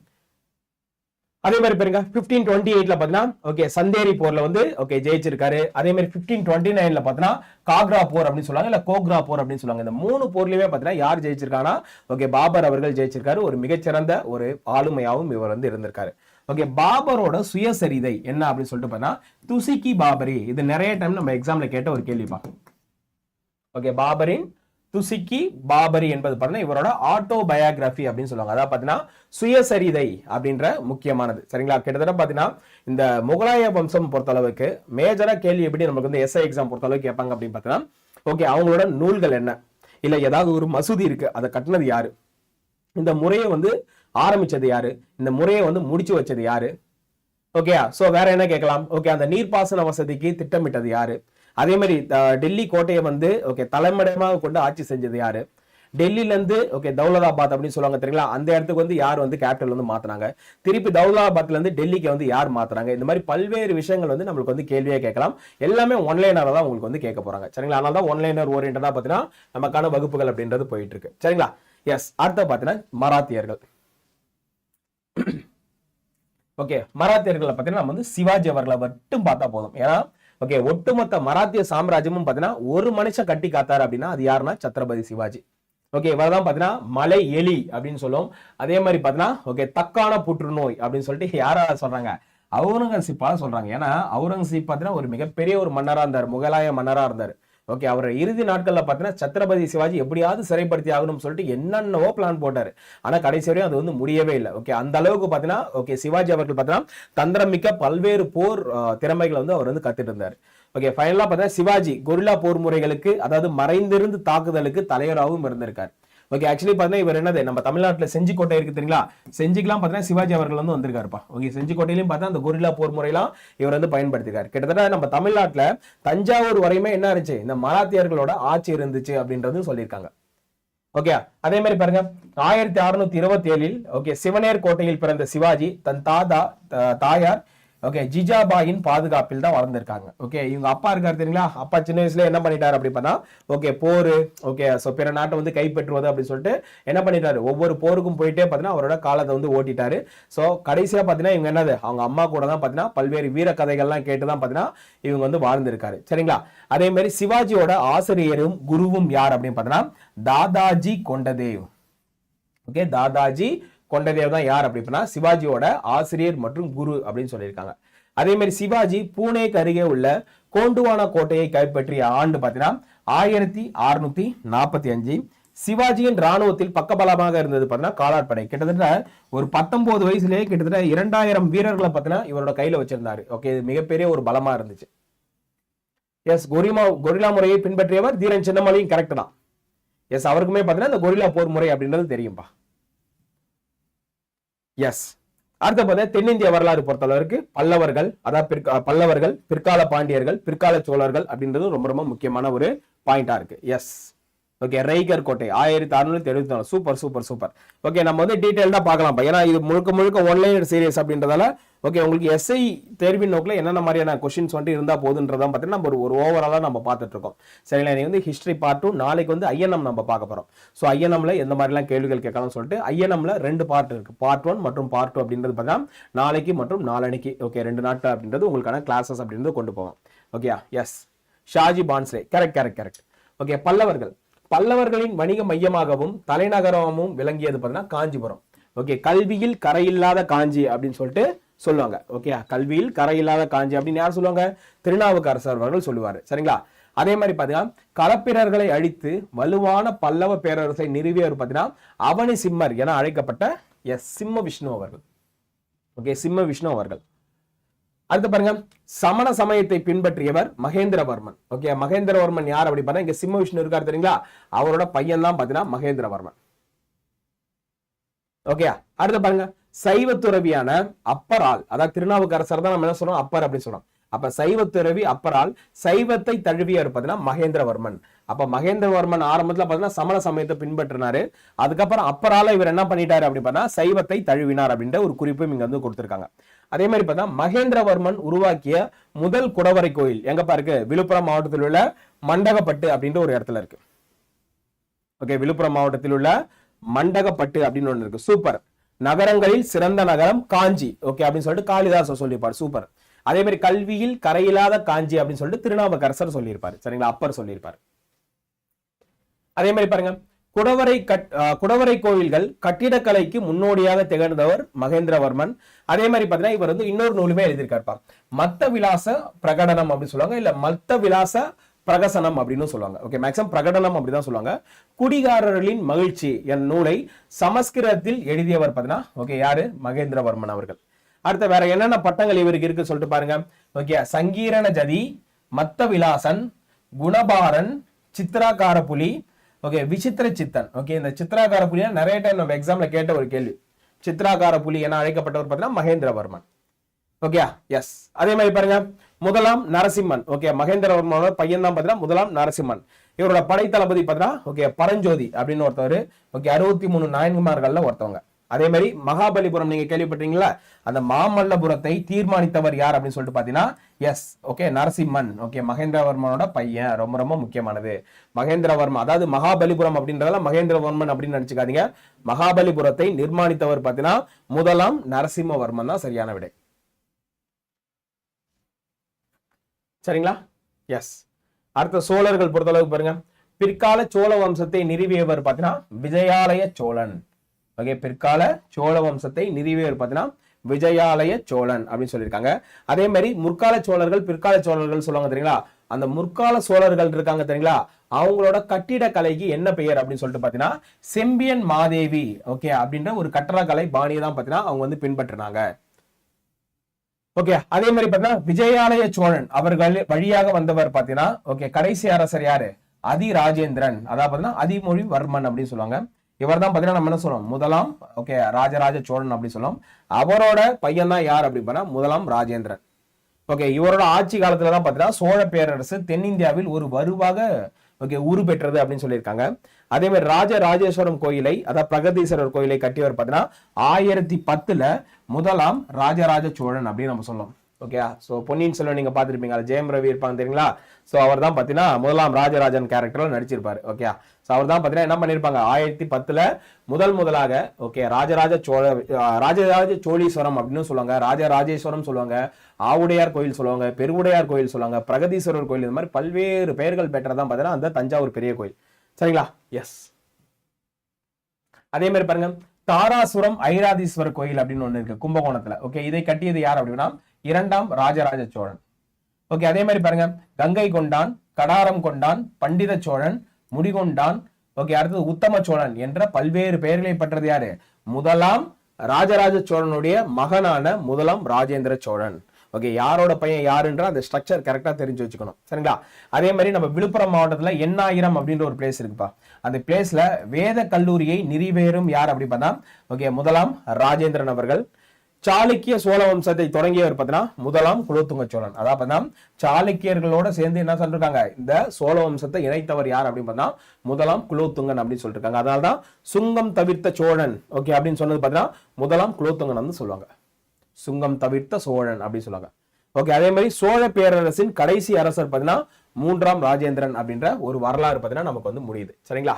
அதே மாதிரி பாருங்க பிப்டீன் டுவெண்ட்டி எயிட்ல பாத்தீங்கன்னா ஓகே சந்தேரி போர்ல வந்து ஓகே ஜெயிச்சிருக்காரு. அதே மாதிரி பிப்டீன் டுவெண்ட்டி நைன்ல பாத்தீங்கன்னா காக்ரா போர் அப்படின்னு சொல்லுவாங்க இல்ல கோக்ரா போர் அப்படின்னு சொல்லுவாங்க. இந்த மூணு போர்லயுமே பாத்தீங்கன்னா யார் ஜெயிச்சிருக்காங்கன்னா ஓகே பாபர் அவர்கள் ஜெயிச்சிருக்காரு. ஒரு மிகச்சிறந்த ஒரு ஆளுமையாவும் இவர் வந்து இருந்திருக்காரு. ஓகே பாபரோட சுயசரிதை என்ன அப்படின்னு சொல்லிட்டு பார்த்தா துசிக்கி பாபரி. இது நிறைய டைம் நம்ம எக்ஸாம்ல கேட்ட ஒரு கேள்விப்பா. ஓகே பாபரின் துசிக்கி பாபரி என்பது பார்த்தீங்கன்னா இவரோட ஆட்டோ பயோகிராஃபி அப்படின்னு சொல்லுவாங்க. அதாவது பார்த்தீங்கன்னா சுயசரிதை அப்படின்ற முக்கியமானது. சரிங்களா? கிட்டத்தட்ட பார்த்தீங்கன்னா இந்த முகலாய வம்சம் பொறுத்தளவுக்கு மேஜராக கேள்வி எப்படி நமக்கு வந்து எஸ்ஐ எக்ஸாம் பொறுத்தளவுக்கு கேட்பாங்க அப்படின்னு பார்த்தீங்கன்னா ஓகே அவங்களோட நூல்கள் என்ன? இல்லை ஏதாவது ஒரு மசூதி இருக்குது அதை கட்டினது யாரு? இந்த முறையை வந்து ஆரம்பிச்சது யாரு? இந்த முறையை வந்து முடிச்சு வச்சது யாரு? ஓகேயா ஸோ வேற என்ன கேட்கலாம்? ஓகே அந்த நீர்ப்பாசன வசதிக்கு திட்டமிட்டது யாரு? அதே மாதிரி டெல்லி கோட்டையை வந்து ஓகே தலைமடமாக கொண்டு ஆட்சி செஞ்சது யாரு? டெல்லியிலேருந்து ஓகே தௌலதாபாத் அப்படின்னு சொல்லுவாங்க தெரியுங்களா? அந்த இடத்துக்கு வந்து யார் வந்து கேபிட்டல் வந்து மாற்றினாங்க திருப்பி தௌலதாபாத்லேருந்து டெல்லிக்கு வந்து யார் மாற்றுறாங்க இந்த மாதிரி பல்வேறு விஷயங்கள் வந்து நம்மளுக்கு வந்து கேள்வியாக கேட்கலாம். எல்லாமே ஒன்லைனரா தான் உங்களுக்கு வந்து கேட்க போகிறாங்க சரிங்களா? அதனால தான் ஒன்லைனர் ஓரியன்டாக பார்த்தீங்கன்னா நமக்கான வகுப்புகள் அப்படின்றது போயிட்டு இருக்கு சரிங்களா? எஸ் அடுத்த பார்த்தீங்கன்னா மராத்தியர்கள். ஓகே மராத்தியர்களை பார்த்தீங்கன்னா நம்ம வந்து சிவாஜி அவர்களை மட்டும் பார்த்தா போதும். ஏன்னா ஓகே ஒட்டுமொத்த மராத்திய சாம்ராஜ்யமும் பார்த்தீங்கன்னா ஒரு மனுஷன் கட்டி காத்தாரு அப்படின்னா அது யாருன்னா? சத்ரபதி சிவாஜி. ஓகே இவர் தான் பார்த்தீங்கன்னா மலை எலி அப்படின்னு சொல்லுவோம். அதே மாதிரி பார்த்தீங்கன்னா ஓகே தக்கான புற்றுநோய் அப்படின்னு சொல்லிட்டு யாரா சொல்றாங்க? அவுரங்கசீப்பா சொல்றாங்க. ஏன்னா அவுரங்கசீப் பார்த்தீங்கன்னா ஒரு மிகப்பெரிய ஒரு மன்னரா இருந்தார். முகலாய மன்னரா இருந்தார். ஓகே அவர் இறுதி நாட்களில் பார்த்தீங்கன்னா சத்ரபதி சிவாஜி எப்படியாவது சிறைப்படுத்தி ஆகணும்னு சொல்லிட்டு என்னென்னவோ பிளான் போட்டார். ஆனால் கடைசி வரையும் அது வந்து முடியவே இல்லை. ஓகே அந்த அளவுக்கு பார்த்தீங்கன்னா ஓகே சிவாஜி அவர்கள் பார்த்தீங்கன்னா தந்திரமிக்க பல்வேறு போர் திறமைகளை வந்து அவர் வந்து கத்துட்டு இருந்தார். ஓகே ஃபைனலாக பார்த்தீங்கன்னா சிவாஜி கொரில்லா போர் முறைகளுக்கு அதாவது மறைந்திருந்து தாக்குதலுக்கு தலைவராகவும் இருந்திருக்கார். ஓகே ஆக்சுவலி பார்த்தீங்கன்னா இவர் என்னது? நம்ம தமிழ்நாட்டில் செஞ்சிக்கோட்டை இருக்கு தெரியுங்களா? செஞ்சிக்கெல்லாம் பார்த்தீங்கன்னா சிவாஜி அவர்கள் வந்து வந்திருக்காருப்பா. ஓகே செஞ்சிக்கோட்டையிலையும் பார்த்தா அந்த கொரில்லா போர் முறையெல்லாம் இவர் வந்து பயன்படுத்திருக்காரு. கிட்டத்தட்ட நம்ம தமிழ்நாட்டில் தஞ்சாவூர் வரையுமே என்ன இருந்துச்சு? இந்த மராத்தியர்களோட ஆட்சி இருந்துச்சு அப்படின்றது சொல்லியிருக்காங்க. ஓகே அதே மாதிரி பாருங்க. ஆயிரத்தி அறுநூத்தி இருபத்தி ஏழில் ஓகே சிவனேர் கோட்டையில் பிறந்த சிவாஜி தன் தாதா தாயார் ஓகே ஜிஜாபாயின் பாதுகாப்பில் தான் வளர்ந்துருக்காங்க. ஓகே இவங்க அப்பா இருக்காரு தெரியுங்களா? அப்பா சின்ன வயசுல என்ன பண்ணிட்டாரு அப்படி பார்த்தா ஓகே போர் ஓகே ஸோ பிற நாட்டை வந்து கைப்பற்றுவது அப்படின்னு சொல்லிட்டு என்ன பண்ணிட்டாரு? ஒவ்வொரு போருக்கும் போயிட்டே பார்த்தீங்கன்னா அவரோட காலத்தை வந்து ஓட்டிட்டாரு. ஸோ கடைசியாக பார்த்தீங்கன்னா இவங்க என்னது? அவங்க அம்மா கூட தான் பார்த்தீங்கன்னா பல்வேறு வீர கதைகள்லாம் கேட்டு தான் பார்த்தீங்கன்னா இவங்க வந்து வாழ்ந்திருக்காரு. சரிங்களா? அதே மாதிரி சிவாஜியோட ஆசிரியரும் குருவும் யார் அப்படின்னு பார்த்தீங்கன்னா தாதாஜி கொண்டதேவ். ஓகே தாதாஜி கொண்டதேவ் தான் யார் அப்படின்னா சிவாஜியோட ஆசிரியர் மற்றும் குரு அப்படின்னு சொல்லியிருக்காங்க. அதே மாதிரி சிவாஜி பூனேக்கு அருகே உள்ள கோண்டுவானா கோட்டையை கைப்பற்றிய ஆண்டு பார்த்தீங்கன்னா ஆயிரத்தி அறுநூத்தி நாற்பத்தி அஞ்சு. சிவாஜியின் ராணுவத்தில் பக்கபலமாக இருந்தது பார்த்தீங்கன்னா காலாட்படை. கிட்டத்தட்ட ஒரு பத்தொன்பது வயசுலேயே கிட்டத்தட்ட இரண்டாயிரம் வீரர்களை பார்த்தீங்கன்னா இவரோட கையில வச்சிருந்தாரு. ஓகே இது மிகப்பெரிய ஒரு பலமா இருந்துச்சு. எஸ் கொரிமா கொரில்லா முறையை பின்பற்றியவர் தீரன் சின்னமலையும் கரெக்ட் தான். எஸ் அவருக்குமே பார்த்தீங்கன்னா இந்த கொரில்லா போர் முறை அப்படின்றது தெரியும்பா. எஸ் அடுத்த பார்த்தா தென்னிந்திய வரலாறு பொறுத்தளவுக்கு பல்லவர்கள் அதாவது பிற்கா பல்லவர்கள் பிற்கால பாண்டியர்கள் பிற்கால சோழர்கள் அப்படின்றது ரொம்ப ரொம்ப முக்கியமான ஒரு பாயிண்டா இருக்கு. எஸ் ஓகே ரைகர் கோட்டை ஆயிரத்தி அறுநூத்தி எழுபத்தி நாலு. சூப்பர் சூப்பர் சூப்பர் ஓகே நம்ம வந்து டீட்டெயில்டா பார்க்கலாம் ஏன்னா இது முழுக்க முழுக்க ஒன்லைன் சீரியஸ் அப்படின்றதால ஓகே உங்களுக்கு எஸ்ஐ தேர்வின் நோக்கில் என்னென்ன மாதிரியான கொஷின்ஸ் வந்துட்டு இருந்தால் போதுன்றதான் பார்த்தீங்கன்னா நம்ம ஒரு ஒரு ஓவராலாக நம்ம பார்த்துட்டு இருக்கோம். சரிங்களா? நீ வந்து ஹிஸ்டரி பார்ட் டூ நாளைக்கு வந்து ஐஎன்எம் நம்ம பார்க்க போகிறோம் ஸோ ஐஎன்எம்ல எந்த மாதிரிலாம் கேள்விகள் கேட்கலாம்னு சொல்லிட்டு ஐஎன்எம்ல ரெண்டு பார்ட் இருக்கு. பார்ட் ஒன் மற்றும் பார்ட் டூ அப்படின்றது பார்த்தீங்கன்னா நாளைக்கு மற்றும் நாளனைக்கு ஓகே ரெண்டு நாட்கள் அப்படின்றது உங்களுக்கான கிளாஸஸ் அப்படின்றது கொண்டு போவோம். ஓகேயா yes Shahji Bhonsle correct correct correct okay பல்லவர்கள் பல்லவர்களின் வணிக மையமாகவும் தலைநகரமும் விளங்கியது பார்த்தீங்கன்னா காஞ்சிபுரம். ஓகே கல்வியில் கரையில்லாத காஞ்சி அப்படின்னு சொல்லிட்டு சொல்லுவாங்க. ஓகே கல்வியில் கரையில்லாத காஞ்சி அப்படின்னு யார் சொல்லுவாங்க? திருநாவுக்கரசர் அவர்கள் சொல்லுவாரு. சரிங்களா? அதே மாதிரி பார்த்தீங்கன்னா களப்பிரர்களை அழித்து வலுவான பல்லவ பேரரசை நிறுவியவர் பார்த்தீங்கன்னா அவனி சிம்மர் என அழைக்கப்பட்ட எஸ். சிம்ம விஷ்ணு அவர்கள். ஓகே சிம்ம விஷ்ணு அவர்கள். அடுத்து பாருங்க சமண சமயத்தை பின்பற்றியவர் மகேந்திரவர்மன். ஓகே மகேந்திரவர்மன் யார் அப்படி பார்த்தா இங்க சிம்ம விஷ்ணு இருக்காரு தெரியுங்களா? அவரோட பையன் தான் பாத்தீங்கன்னா மகேந்திரவர்மன். ஓகே அடுத்து பாருங்க சைவ துறவியான அப்பரால் அதாவது திருநாவுக்கரசர் தான் நம்ம என்ன சொல்றோம் அப்பர் அப்படின்னு சொல்றோம். அப்ப சைவ துறவி அப்பரால் சைவத்தை தழுவியவர் பார்த்தீங்கன்னா மகேந்திரவர்மன். அப்ப மகேந்திரவர்மன் ஆரம்பத்துல பாத்தீங்கன்னா சமண சமயத்தை பின்பற்றினாரு. அதுக்கப்புறம் அப்பரால இவர் என்ன பண்ணிட்டாரு அப்படி பார்த்தா சைவத்தை தழுவினார் அப்படின்ற ஒரு குறிப்பும் இங்க வந்து கொடுத்திருக்காங்க. அதே மாதிரி பார்த்தா மகேந்திரவர்மன் உருவாக்கிய முதல் குடவரை கோயில். எங்க பாருக்கு விழுப்புரம் மாவட்டத்தில் உள்ள மண்டகப்பட்டு அப்படின்ற ஒரு இடத்துல இருக்கு. ஓகே விழுப்புரம் மாவட்டத்தில் உள்ள மண்டகப்பட்டு அப்படின்னு ஒன்று இருக்கு. சூப்பர் நகரங்களில் சிறந்த நகரம் காஞ்சி. ஓகே அப்படின்னு சொல்லிட்டு காளிதாசர் சொல்லியிருப்பார். சூப்பர் அதே மாதிரி கல்வியில் கரையில்லாத காஞ்சி அப்படின்னு சொல்லிட்டு திருநாவுக்கரசர் சொல்லியிருப்பார். சரிங்களா? அப்பர் சொல்லியிருப்பார். அதே மாதிரி பாருங்க. குடவரை கட் குடவரை கோவில்கள் கட்டிடக்கலைக்கு முன்னோடியாக திகழ்ந்தவர் மகேந்திரவர்மன். அதே மாதிரி பார்த்தீங்கன்னா இவர் வந்து இன்னொரு நூலுமே எழுதியிருக்காருப்பா மத்த விலாச பிரகடனம் அப்படின்னு சொல்லுவாங்க இல்லை மத்த விலாச பிரகசனம் அப்படின்னு சொல்லுவாங்க. ஓகே மேக்ஸிமம் பிரகடனம் அப்படிதான் சொல்லுவாங்க. குடிகாரர்களின் மகிழ்ச்சி என் நூலை சமஸ்கிருதத்தில் எழுதியவர் பார்த்தீங்கன்னா ஓகே யாரு? மகேந்திரவர்மன் அவர்கள். அடுத்த வேற என்னென்ன பட்டங்கள் இவருக்கு இருக்கு சொல்லிட்டு பாருங்க. ஓகே சங்கீரண ஜதி மத்த விலாசன் குணபாரன் சித்ராகார புலி ஓகே விசித்திர சித்தன். ஓகே இந்த சித்ராகார புலியா நிறைய டைம் நம்ம எக்ஸாம்ல கேட்ட ஒரு கேள்வி. சித்ராகார புலி என அழைக்கப்பட்டவர் பார்த்தீங்கன்னா மகேந்திரவர்மன். ஓகே எஸ் அதே மாதிரி பாருங்க முதலாம் நரசிம்மன். ஓகே மகேந்திரவர்மனோட பையன் தான் பார்த்தீங்கன்னா முதலாம் நரசிம்மன். இவரோட படைத்தளபதி பார்த்தீங்கன்னா ஓகே பரஞ்சோதி அப்படின்னு ஒருத்தவர். ஓகே அறுபத்தி மூணு நாயன்மார்கள்ல ஒருத்தவங்க. அதே மாதிரி மகாபலிபுரம் நீங்க கேள்விப்பட்டீங்களா அந்த மாமல்லபுரத்தை தீர்மானித்தவர் யார் அப்படின்னு சொல்லிட்டு பாத்தீங்கன்னா எஸ் ஓகே நரசிம்மன் ஓகே மகேந்திரவர்மனோட பையன் ரொம்ப ரொம்ப முக்கியமானது. மகேந்திரவர்மன் அதாவது மகாபலிபுரம் அப்படின்றதால மகேந்திரவர்மன் அப்படின்னு நினைச்சுக்காதீங்க. மகாபலிபுரத்தை நிர்மாணித்தவர் பாத்தீங்கன்னா முதலாம் நரசிம்மவர்மன் தான் சரியான விடை. சரிங்களா? எஸ் அடுத்த சோழர்கள் பொறுத்தளவுக்கு பாருங்க. பிற்கால சோழ வம்சத்தை நிறுவியவர் பார்த்தீங்கன்னா விஜயாலய சோழன். ஓகே பிற்கால சோழ வம்சத்தை நிறுவியவர் பார்த்தீங்கன்னா விஜயாலய சோழன் அப்படின்னு சொல்லியிருக்காங்க. அதே மாதிரி முற்கால சோழர்கள் பிற்கால சோழர்கள் சொல்லுவாங்க தெரியுங்களா? அந்த முற்கால சோழர்கள் இருக்காங்க தெரியுங்களா? அவங்களோட கட்டிடக்கலைக்கு என்ன பெயர் அப்படின்னு சொல்லிட்டு பார்த்தீங்கன்னா செம்பியன் மாதேவி ஓகே அப்படின்ற ஒரு கட்டடக்கலை பாணியை தான் பார்த்தீங்கன்னா அவங்க வந்து பின்பற்றினாங்க. ஓகே அதே மாதிரி பார்த்தீங்கன்னா விஜயாலய சோழன் அவர்கள் வழியாக வந்தவர் பார்த்தீங்கன்னா ஓகே கடைசி அரசர் யாரு? அதி ராஜேந்திரன் அதாவது பார்த்தீங்கன்னா அதிமொழி வர்மன் அப்படின்னு சொல்லுவாங்க. இவர் தான் பார்த்தீங்கன்னா நம்ம என்ன சொல்லுவோம் முதலாம் ஓகே ராஜராஜ சோழன் அப்படி சொல்லுவோம் அவரோட பையன் தான் யார் அப்படி பண்ணா முதலாம் ராஜேந்திரன். ஓகே இவரோட ஆட்சி காலத்துல தான் பார்த்தீங்கன்னா சோழ பேரரசு தென்னிந்தியாவில் ஒரு வருவாக ஓகே உரு பெற்றது அப்படின்னு சொல்லியிருக்காங்க. அதே மாதிரி ராஜ ராஜேஸ்வரம் கோயிலை அதாவது பிரகதீஸ்வரர் கோயிலை கட்டியவர் பார்த்தீங்கன்னா ஆயிரத்தி பத்துல முதலாம் ராஜராஜ சோழன் அப்படின்னு நம்ம சொல்லலாம் ஓகேயா ஸோ பொன்னியின் செல்வன் நீங்கள் பார்த்துருப்பீங்க ஜெயம் ரவி இருப்பாங்க தெரியுங்களா? ஸோ அவர் தான் பார்த்தீங்கன்னா முதலாம் ராஜராஜன் கேரக்டரில் நடிச்சிருப்பார். ஓகே ஸோ அவர் தான் பார்த்தீங்கன்னா என்ன பண்ணியிருப்பாங்க ஆயிரத்தி பத்தில் முதல் முதலாக ஓகே ராஜராஜ சோழ ராஜராஜ சோழீஸ்வரம் அப்படின்னு சொல்லுவாங்க. ராஜராஜேஸ்வரம் சொல்லுவாங்க. ஆவுடையார் கோயில் சொல்லுவாங்க. பெருவுடையார் கோயில் சொல்லுவாங்க. பிரகதீஸ்வரர் கோயில் இந்த மாதிரி பல்வேறு பெயர்கள் பெற்றதான் பார்த்தீங்கன்னா அந்த தஞ்சாவூர் பெரிய கோயில். சரிங்களா? எஸ் அதே மாதிரி பாருங்க தாராசுரம் ஐராதீஸ்வரர் கோயில் அப்படின்னு ஒன்று இருக்கு கும்பகோணத்தில். ஓகே இதை கட்டியது யார் அப்படின்னா இரண்டாம் ராஜராஜ சோழன். ஓகே அதே மாதிரி பாருங்க. கங்கை கொண்டான் கடாரம் கொண்டான் பண்டித சோழன் முடிகொண்டான் ஓகே அடுத்தது உத்தம சோழன் என்ற பல்வேறு பெயர்களை பெற்றது யாரு? முதலாம் ராஜராஜ சோழனுடைய மகனான முதலாம் ராஜேந்திர சோழன். ஓகே யாரோட பையன் யாருன்ற அந்த ஸ்ட்ரக்சர் கரெக்டாக தெரிஞ்சு வச்சுக்கணும். சரிங்களா? அதே மாதிரி நம்ம விழுப்புரம் மாவட்டத்தில் எண்ணாயிரம் அப்படின்ற ஒரு பிளேஸ் இருக்குப்பா. அந்த பிளேஸில் வேத கல்லூரியை நிறைவேறும் யார் அப்படி பார்த்தா? ஓகே முதலாம் ராஜேந்திரன் அவர்கள் சாளுக்கிய சோழ வம்சத்தை தொடங்கியவர் பார்த்தீங்கன்னா முதலாம் குலோத்துங்க சோழன். அதாவது பார்த்தீங்கன்னா சாளுக்கியர்களோட சேர்ந்து என்ன சொல்லிருக்காங்க? இந்த சோழ வம்சத்தை இணைத்தவர் யார் அப்படின்னு பார்த்தா முதலாம் குலோத்துங்கன் அப்படின்னு சொல்லிட்டு இருக்காங்க அதனால தான் சுங்கம் தவிர்த்த சோழன். ஓகே அப்படின்னு சொன்னது பார்த்தீங்கன்னா முதலாம் குலோத்துங்கன் வந்து சொல்லுவாங்க. சுங்கம் தவிர்த்த சோழன் அப்படின்னு சொல்லுவாங்க. ஓகே அதே மாதிரி சோழ பேரரசின் கடைசி அரசர் பார்த்தீங்கன்னா மூன்றாம் ராஜேந்திரன் அப்படின்ற ஒரு வரலாறு பார்த்தீங்கன்னா நமக்கு வந்து முடியுது. சரிங்களா?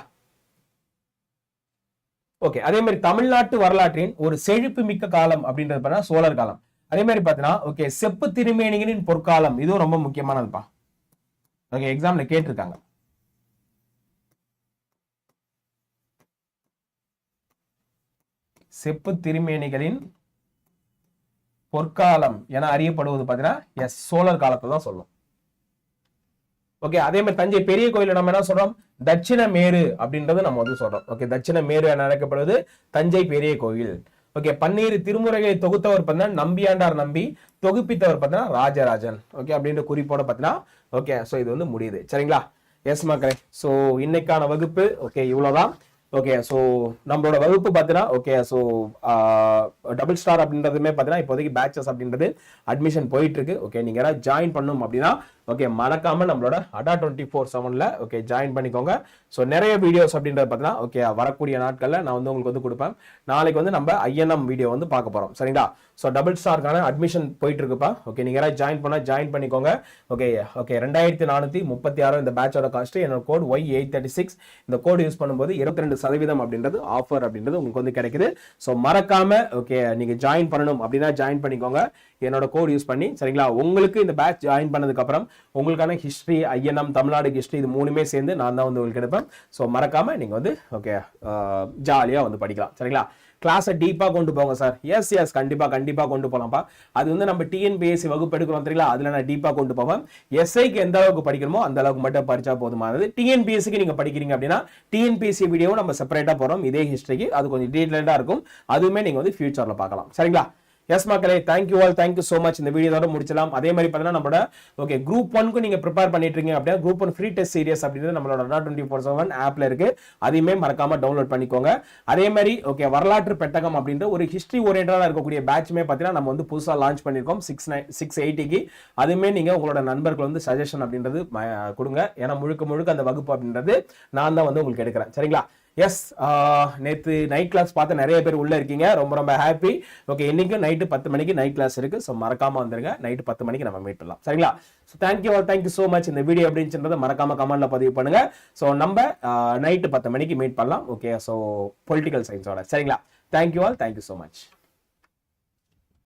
ஓகே. அதே மாதிரி தமிழ்நாட்டு வரலாற்றின் ஒரு செழிப்பு மிக்க காலம் அப்படின்றது பார்த்தீங்கன்னா சோழர் காலம். அதே மாதிரி பார்த்தீங்கன்னா ஓகே செப்பு திருமேனிகளின் பொற்காலம் இதுவும் ரொம்ப முக்கியமானதுப்பா. ஓகே எக்ஸாம்ல கேட்டிருக்காங்க. செப்பு திருமேனிகளின் பொற்காலம் என அறியப்படுவது பார்த்தீங்கன்னா எஸ் சோழர் காலத்தை தான் சொல்லும். ஓகே அதே மாதிரி தஞ்சை பெரிய கோயில் நம்ம என்ன சொல்றோம்? தட்சிண மேரு அப்படின்றது நம்ம வந்து சொல்றோம். ஓகே தட்சிண மேரு என அழைக்கப்படுவது தஞ்சை பெரிய கோயில். ஓகே பன்னீர் திருமுறைகளை தொகுத்தவர் பார்த்தீங்கன்னா நம்பியாண்டார் நம்பி தொகுப்பித்தவர் பார்த்தீங்கன்னா ராஜராஜன். ஓகே அப்படின்ற குறிப்போட பார்த்தீங்கன்னா ஓகே ஸோ இது வந்து முடியுது. சரிங்களா? எஸ் மக்களே. ஸோ இன்னைக்கான வகுப்பு ஓகே இவ்வளோதான் ஓகே ஸோ நம்மளோட வகுப்பு பார்த்தீங்கன்னா ஓகே ஸோ டபுள் ஸ்டார் அப்படின்றதுமே பார்த்தீங்கன்னா இப்போதைக்கு பேச்சஸ் அப்படின்றது அட்மிஷன் போயிட்டு இருக்கு. ஓகே நீங்கள் யாராவது ஜாயின் பண்ணணும் அப்படின்னா ஓகே மறக்காம நம்மளோட அடா டுவெண்ட்டி ஃபோர் செவனில் ஓகே ஜாயின் பண்ணிக்கோங்க. ஸோ நிறைய வீடியோஸ் அப்படின்றது பார்த்தீங்கன்னா ஓகே வரக்கூடிய நாட்களில் நான் வந்து உங்களுக்கு வந்து கொடுப்பேன். நாளைக்கு வந்து நம்ம ஐஎன்எம் வீடியோ வந்து பார்க்க போகிறோம் சரிங்களா? ஸோ டபுள் ஸ்டார்க்கான அட்மிஷன் போயிட்டு இருக்குப்பா ஓகே நீங்கள் யாராவது ஜாயின் பண்ணால் ஜாயின் பண்ணிக்கோங்க. ஓகே ஓகே ரெண்டாயிரத்தி நானூற்றி முப்பத்தி ஆறு இந்த பேட்சோட காஸ்ட் என்னோட code Y eight thirty six இந்த கோட் யூஸ் பண்ணும்போது இருபத்தி ரெண்டு சதவீதம் அப்படின்றது ஆஃபர் அப்படின்றது உங்களுக்கு வந்து கிடைக்குது. ஸோ மறக்காம ஓகே நீங்கள் ஜாயின் பண்ணணும் அப்படின்னா ஜாயின் பண்ணிக்கோங்க. என்னோட கோட் யூஸ் பண்ணி சரிங்களா? உங்களுக்கு இந்த பேட்ச் ஜாயின் பண்ணதுக்கப்புறம் உங்களுக்கான ஹிஸ்ட்ரி ஐஎன்எம் தமிழ்நாடு ஹிஸ்ட்ரி இது மூணுமே சேர்ந்து நான் தான் வந்து உங்களுக்கு எடுப்பேன். ஸோ மறக்காம நீங்கள் வந்து ஓகே ஜாலியாக வந்து படிக்கலாம். சரிங்களா? கிளாஸை டீப்பாக கொண்டு போங்க சார் எஸ் எஸ் கண்டிப்பாக கண்டிப்பாக கொண்டு போகலாம்ப்பா அது வந்து நம்ம டிஎன்பிஎஸ்சி வகுப்பு எடுக்கிறோம் தெரியல அதில் நான் டீப்பாக கொண்டு போவேன். எஸ்ஐக்கு எந்த அளவுக்கு படிக்கணுமோ அந்த அளவுக்கு மட்டும் படித்தா போதுமானது டிஎன்பிஎஸ்சிக்கு நீங்கள் படிக்கிறீங்க அப்படின்னா டிஎன்பிஎஸ்சி வீடியோவும் நம்ம செப்பரேட்டாக போகிறோம் இதே ஹிஸ்ட்ரிக்கு அது கொஞ்சம் டீட்டெயில்டாக இருக்கும். அதுவுமே நீங்கள் வந்து ஃபியூச்சரில் பார்க்கலாம். சரிங்களா? எஸ் மக்களே thank you all thank you so much இந்த வீடியோட முடிச்சலாம். அதே மாதிரி பார்த்தீங்கன்னா நம்மளோட ஓகே குரூப் ஒன்க்கு நீங்கள் ப்ரிப்பேர் பண்ணிட்டு இருக்கீங்க அப்படின்னா group one free test series அப்படின்றது நம்மளோட அடா டுவெண்ட்டி ஃபோர் செவன் ஆப்ல இருக்கு. அதையுமே மறக்காம டவுன்லோட் பண்ணிக்கோங்க. அதே மாதிரி ஓகே வரலாற்று பெட்டகம் அப்படின்ற ஒரு ஹிஸ்ட்ரி ஓரியன்டாக இருக்கக்கூடிய பேட்ச்மே பார்த்தீங்கன்னா நம்ம வந்து புதுசாக லான்ச் பண்ணியிருக்கோம் சிக்ஸ் நைன் சிக்ஸ் எயிட்டிக்கு அதுவுமே நீங்கள் உங்களோட நண்பர்கள் வந்து சஜஷன் அப்படின்றது கொடுங்க. ஏன்னா முழுக்க முழுக்க அந்த வகுப்பு அப்படின்றது நான் தான் வந்து உங்களுக்கு எடுக்கிறேன். சரிங்களா? எஸ் நேற்று நைட் கிளாஸ் பார்த்து நிறைய பேர் உள்ள இருக்கீங்க. ரொம்ப ரொம்ப ஹாப்பி ஓகே இன்றைக்கும் நைட்டு பத்து மணிக்கு நைட் கிளாஸ் இருக்குது ஸோ மறக்காமல் வந்துருங்க. நைட்டு பத்து மணிக்கு நம்ம மீட் பண்ணலாம். சரிங்களா? So thank you thank you so much இந்த வீடியோ அப்படின்றத மறக்காமல் கமெண்டில் பதிவு பண்ணுங்கள் ஸோ நம்ம நைட்டு பத்து மணிக்கு மீட் பண்ணலாம். ஓகே ஸோ பொலிட்டிக்கல் சயின்ஸோட சரிங்களா? Thank you all thank you so much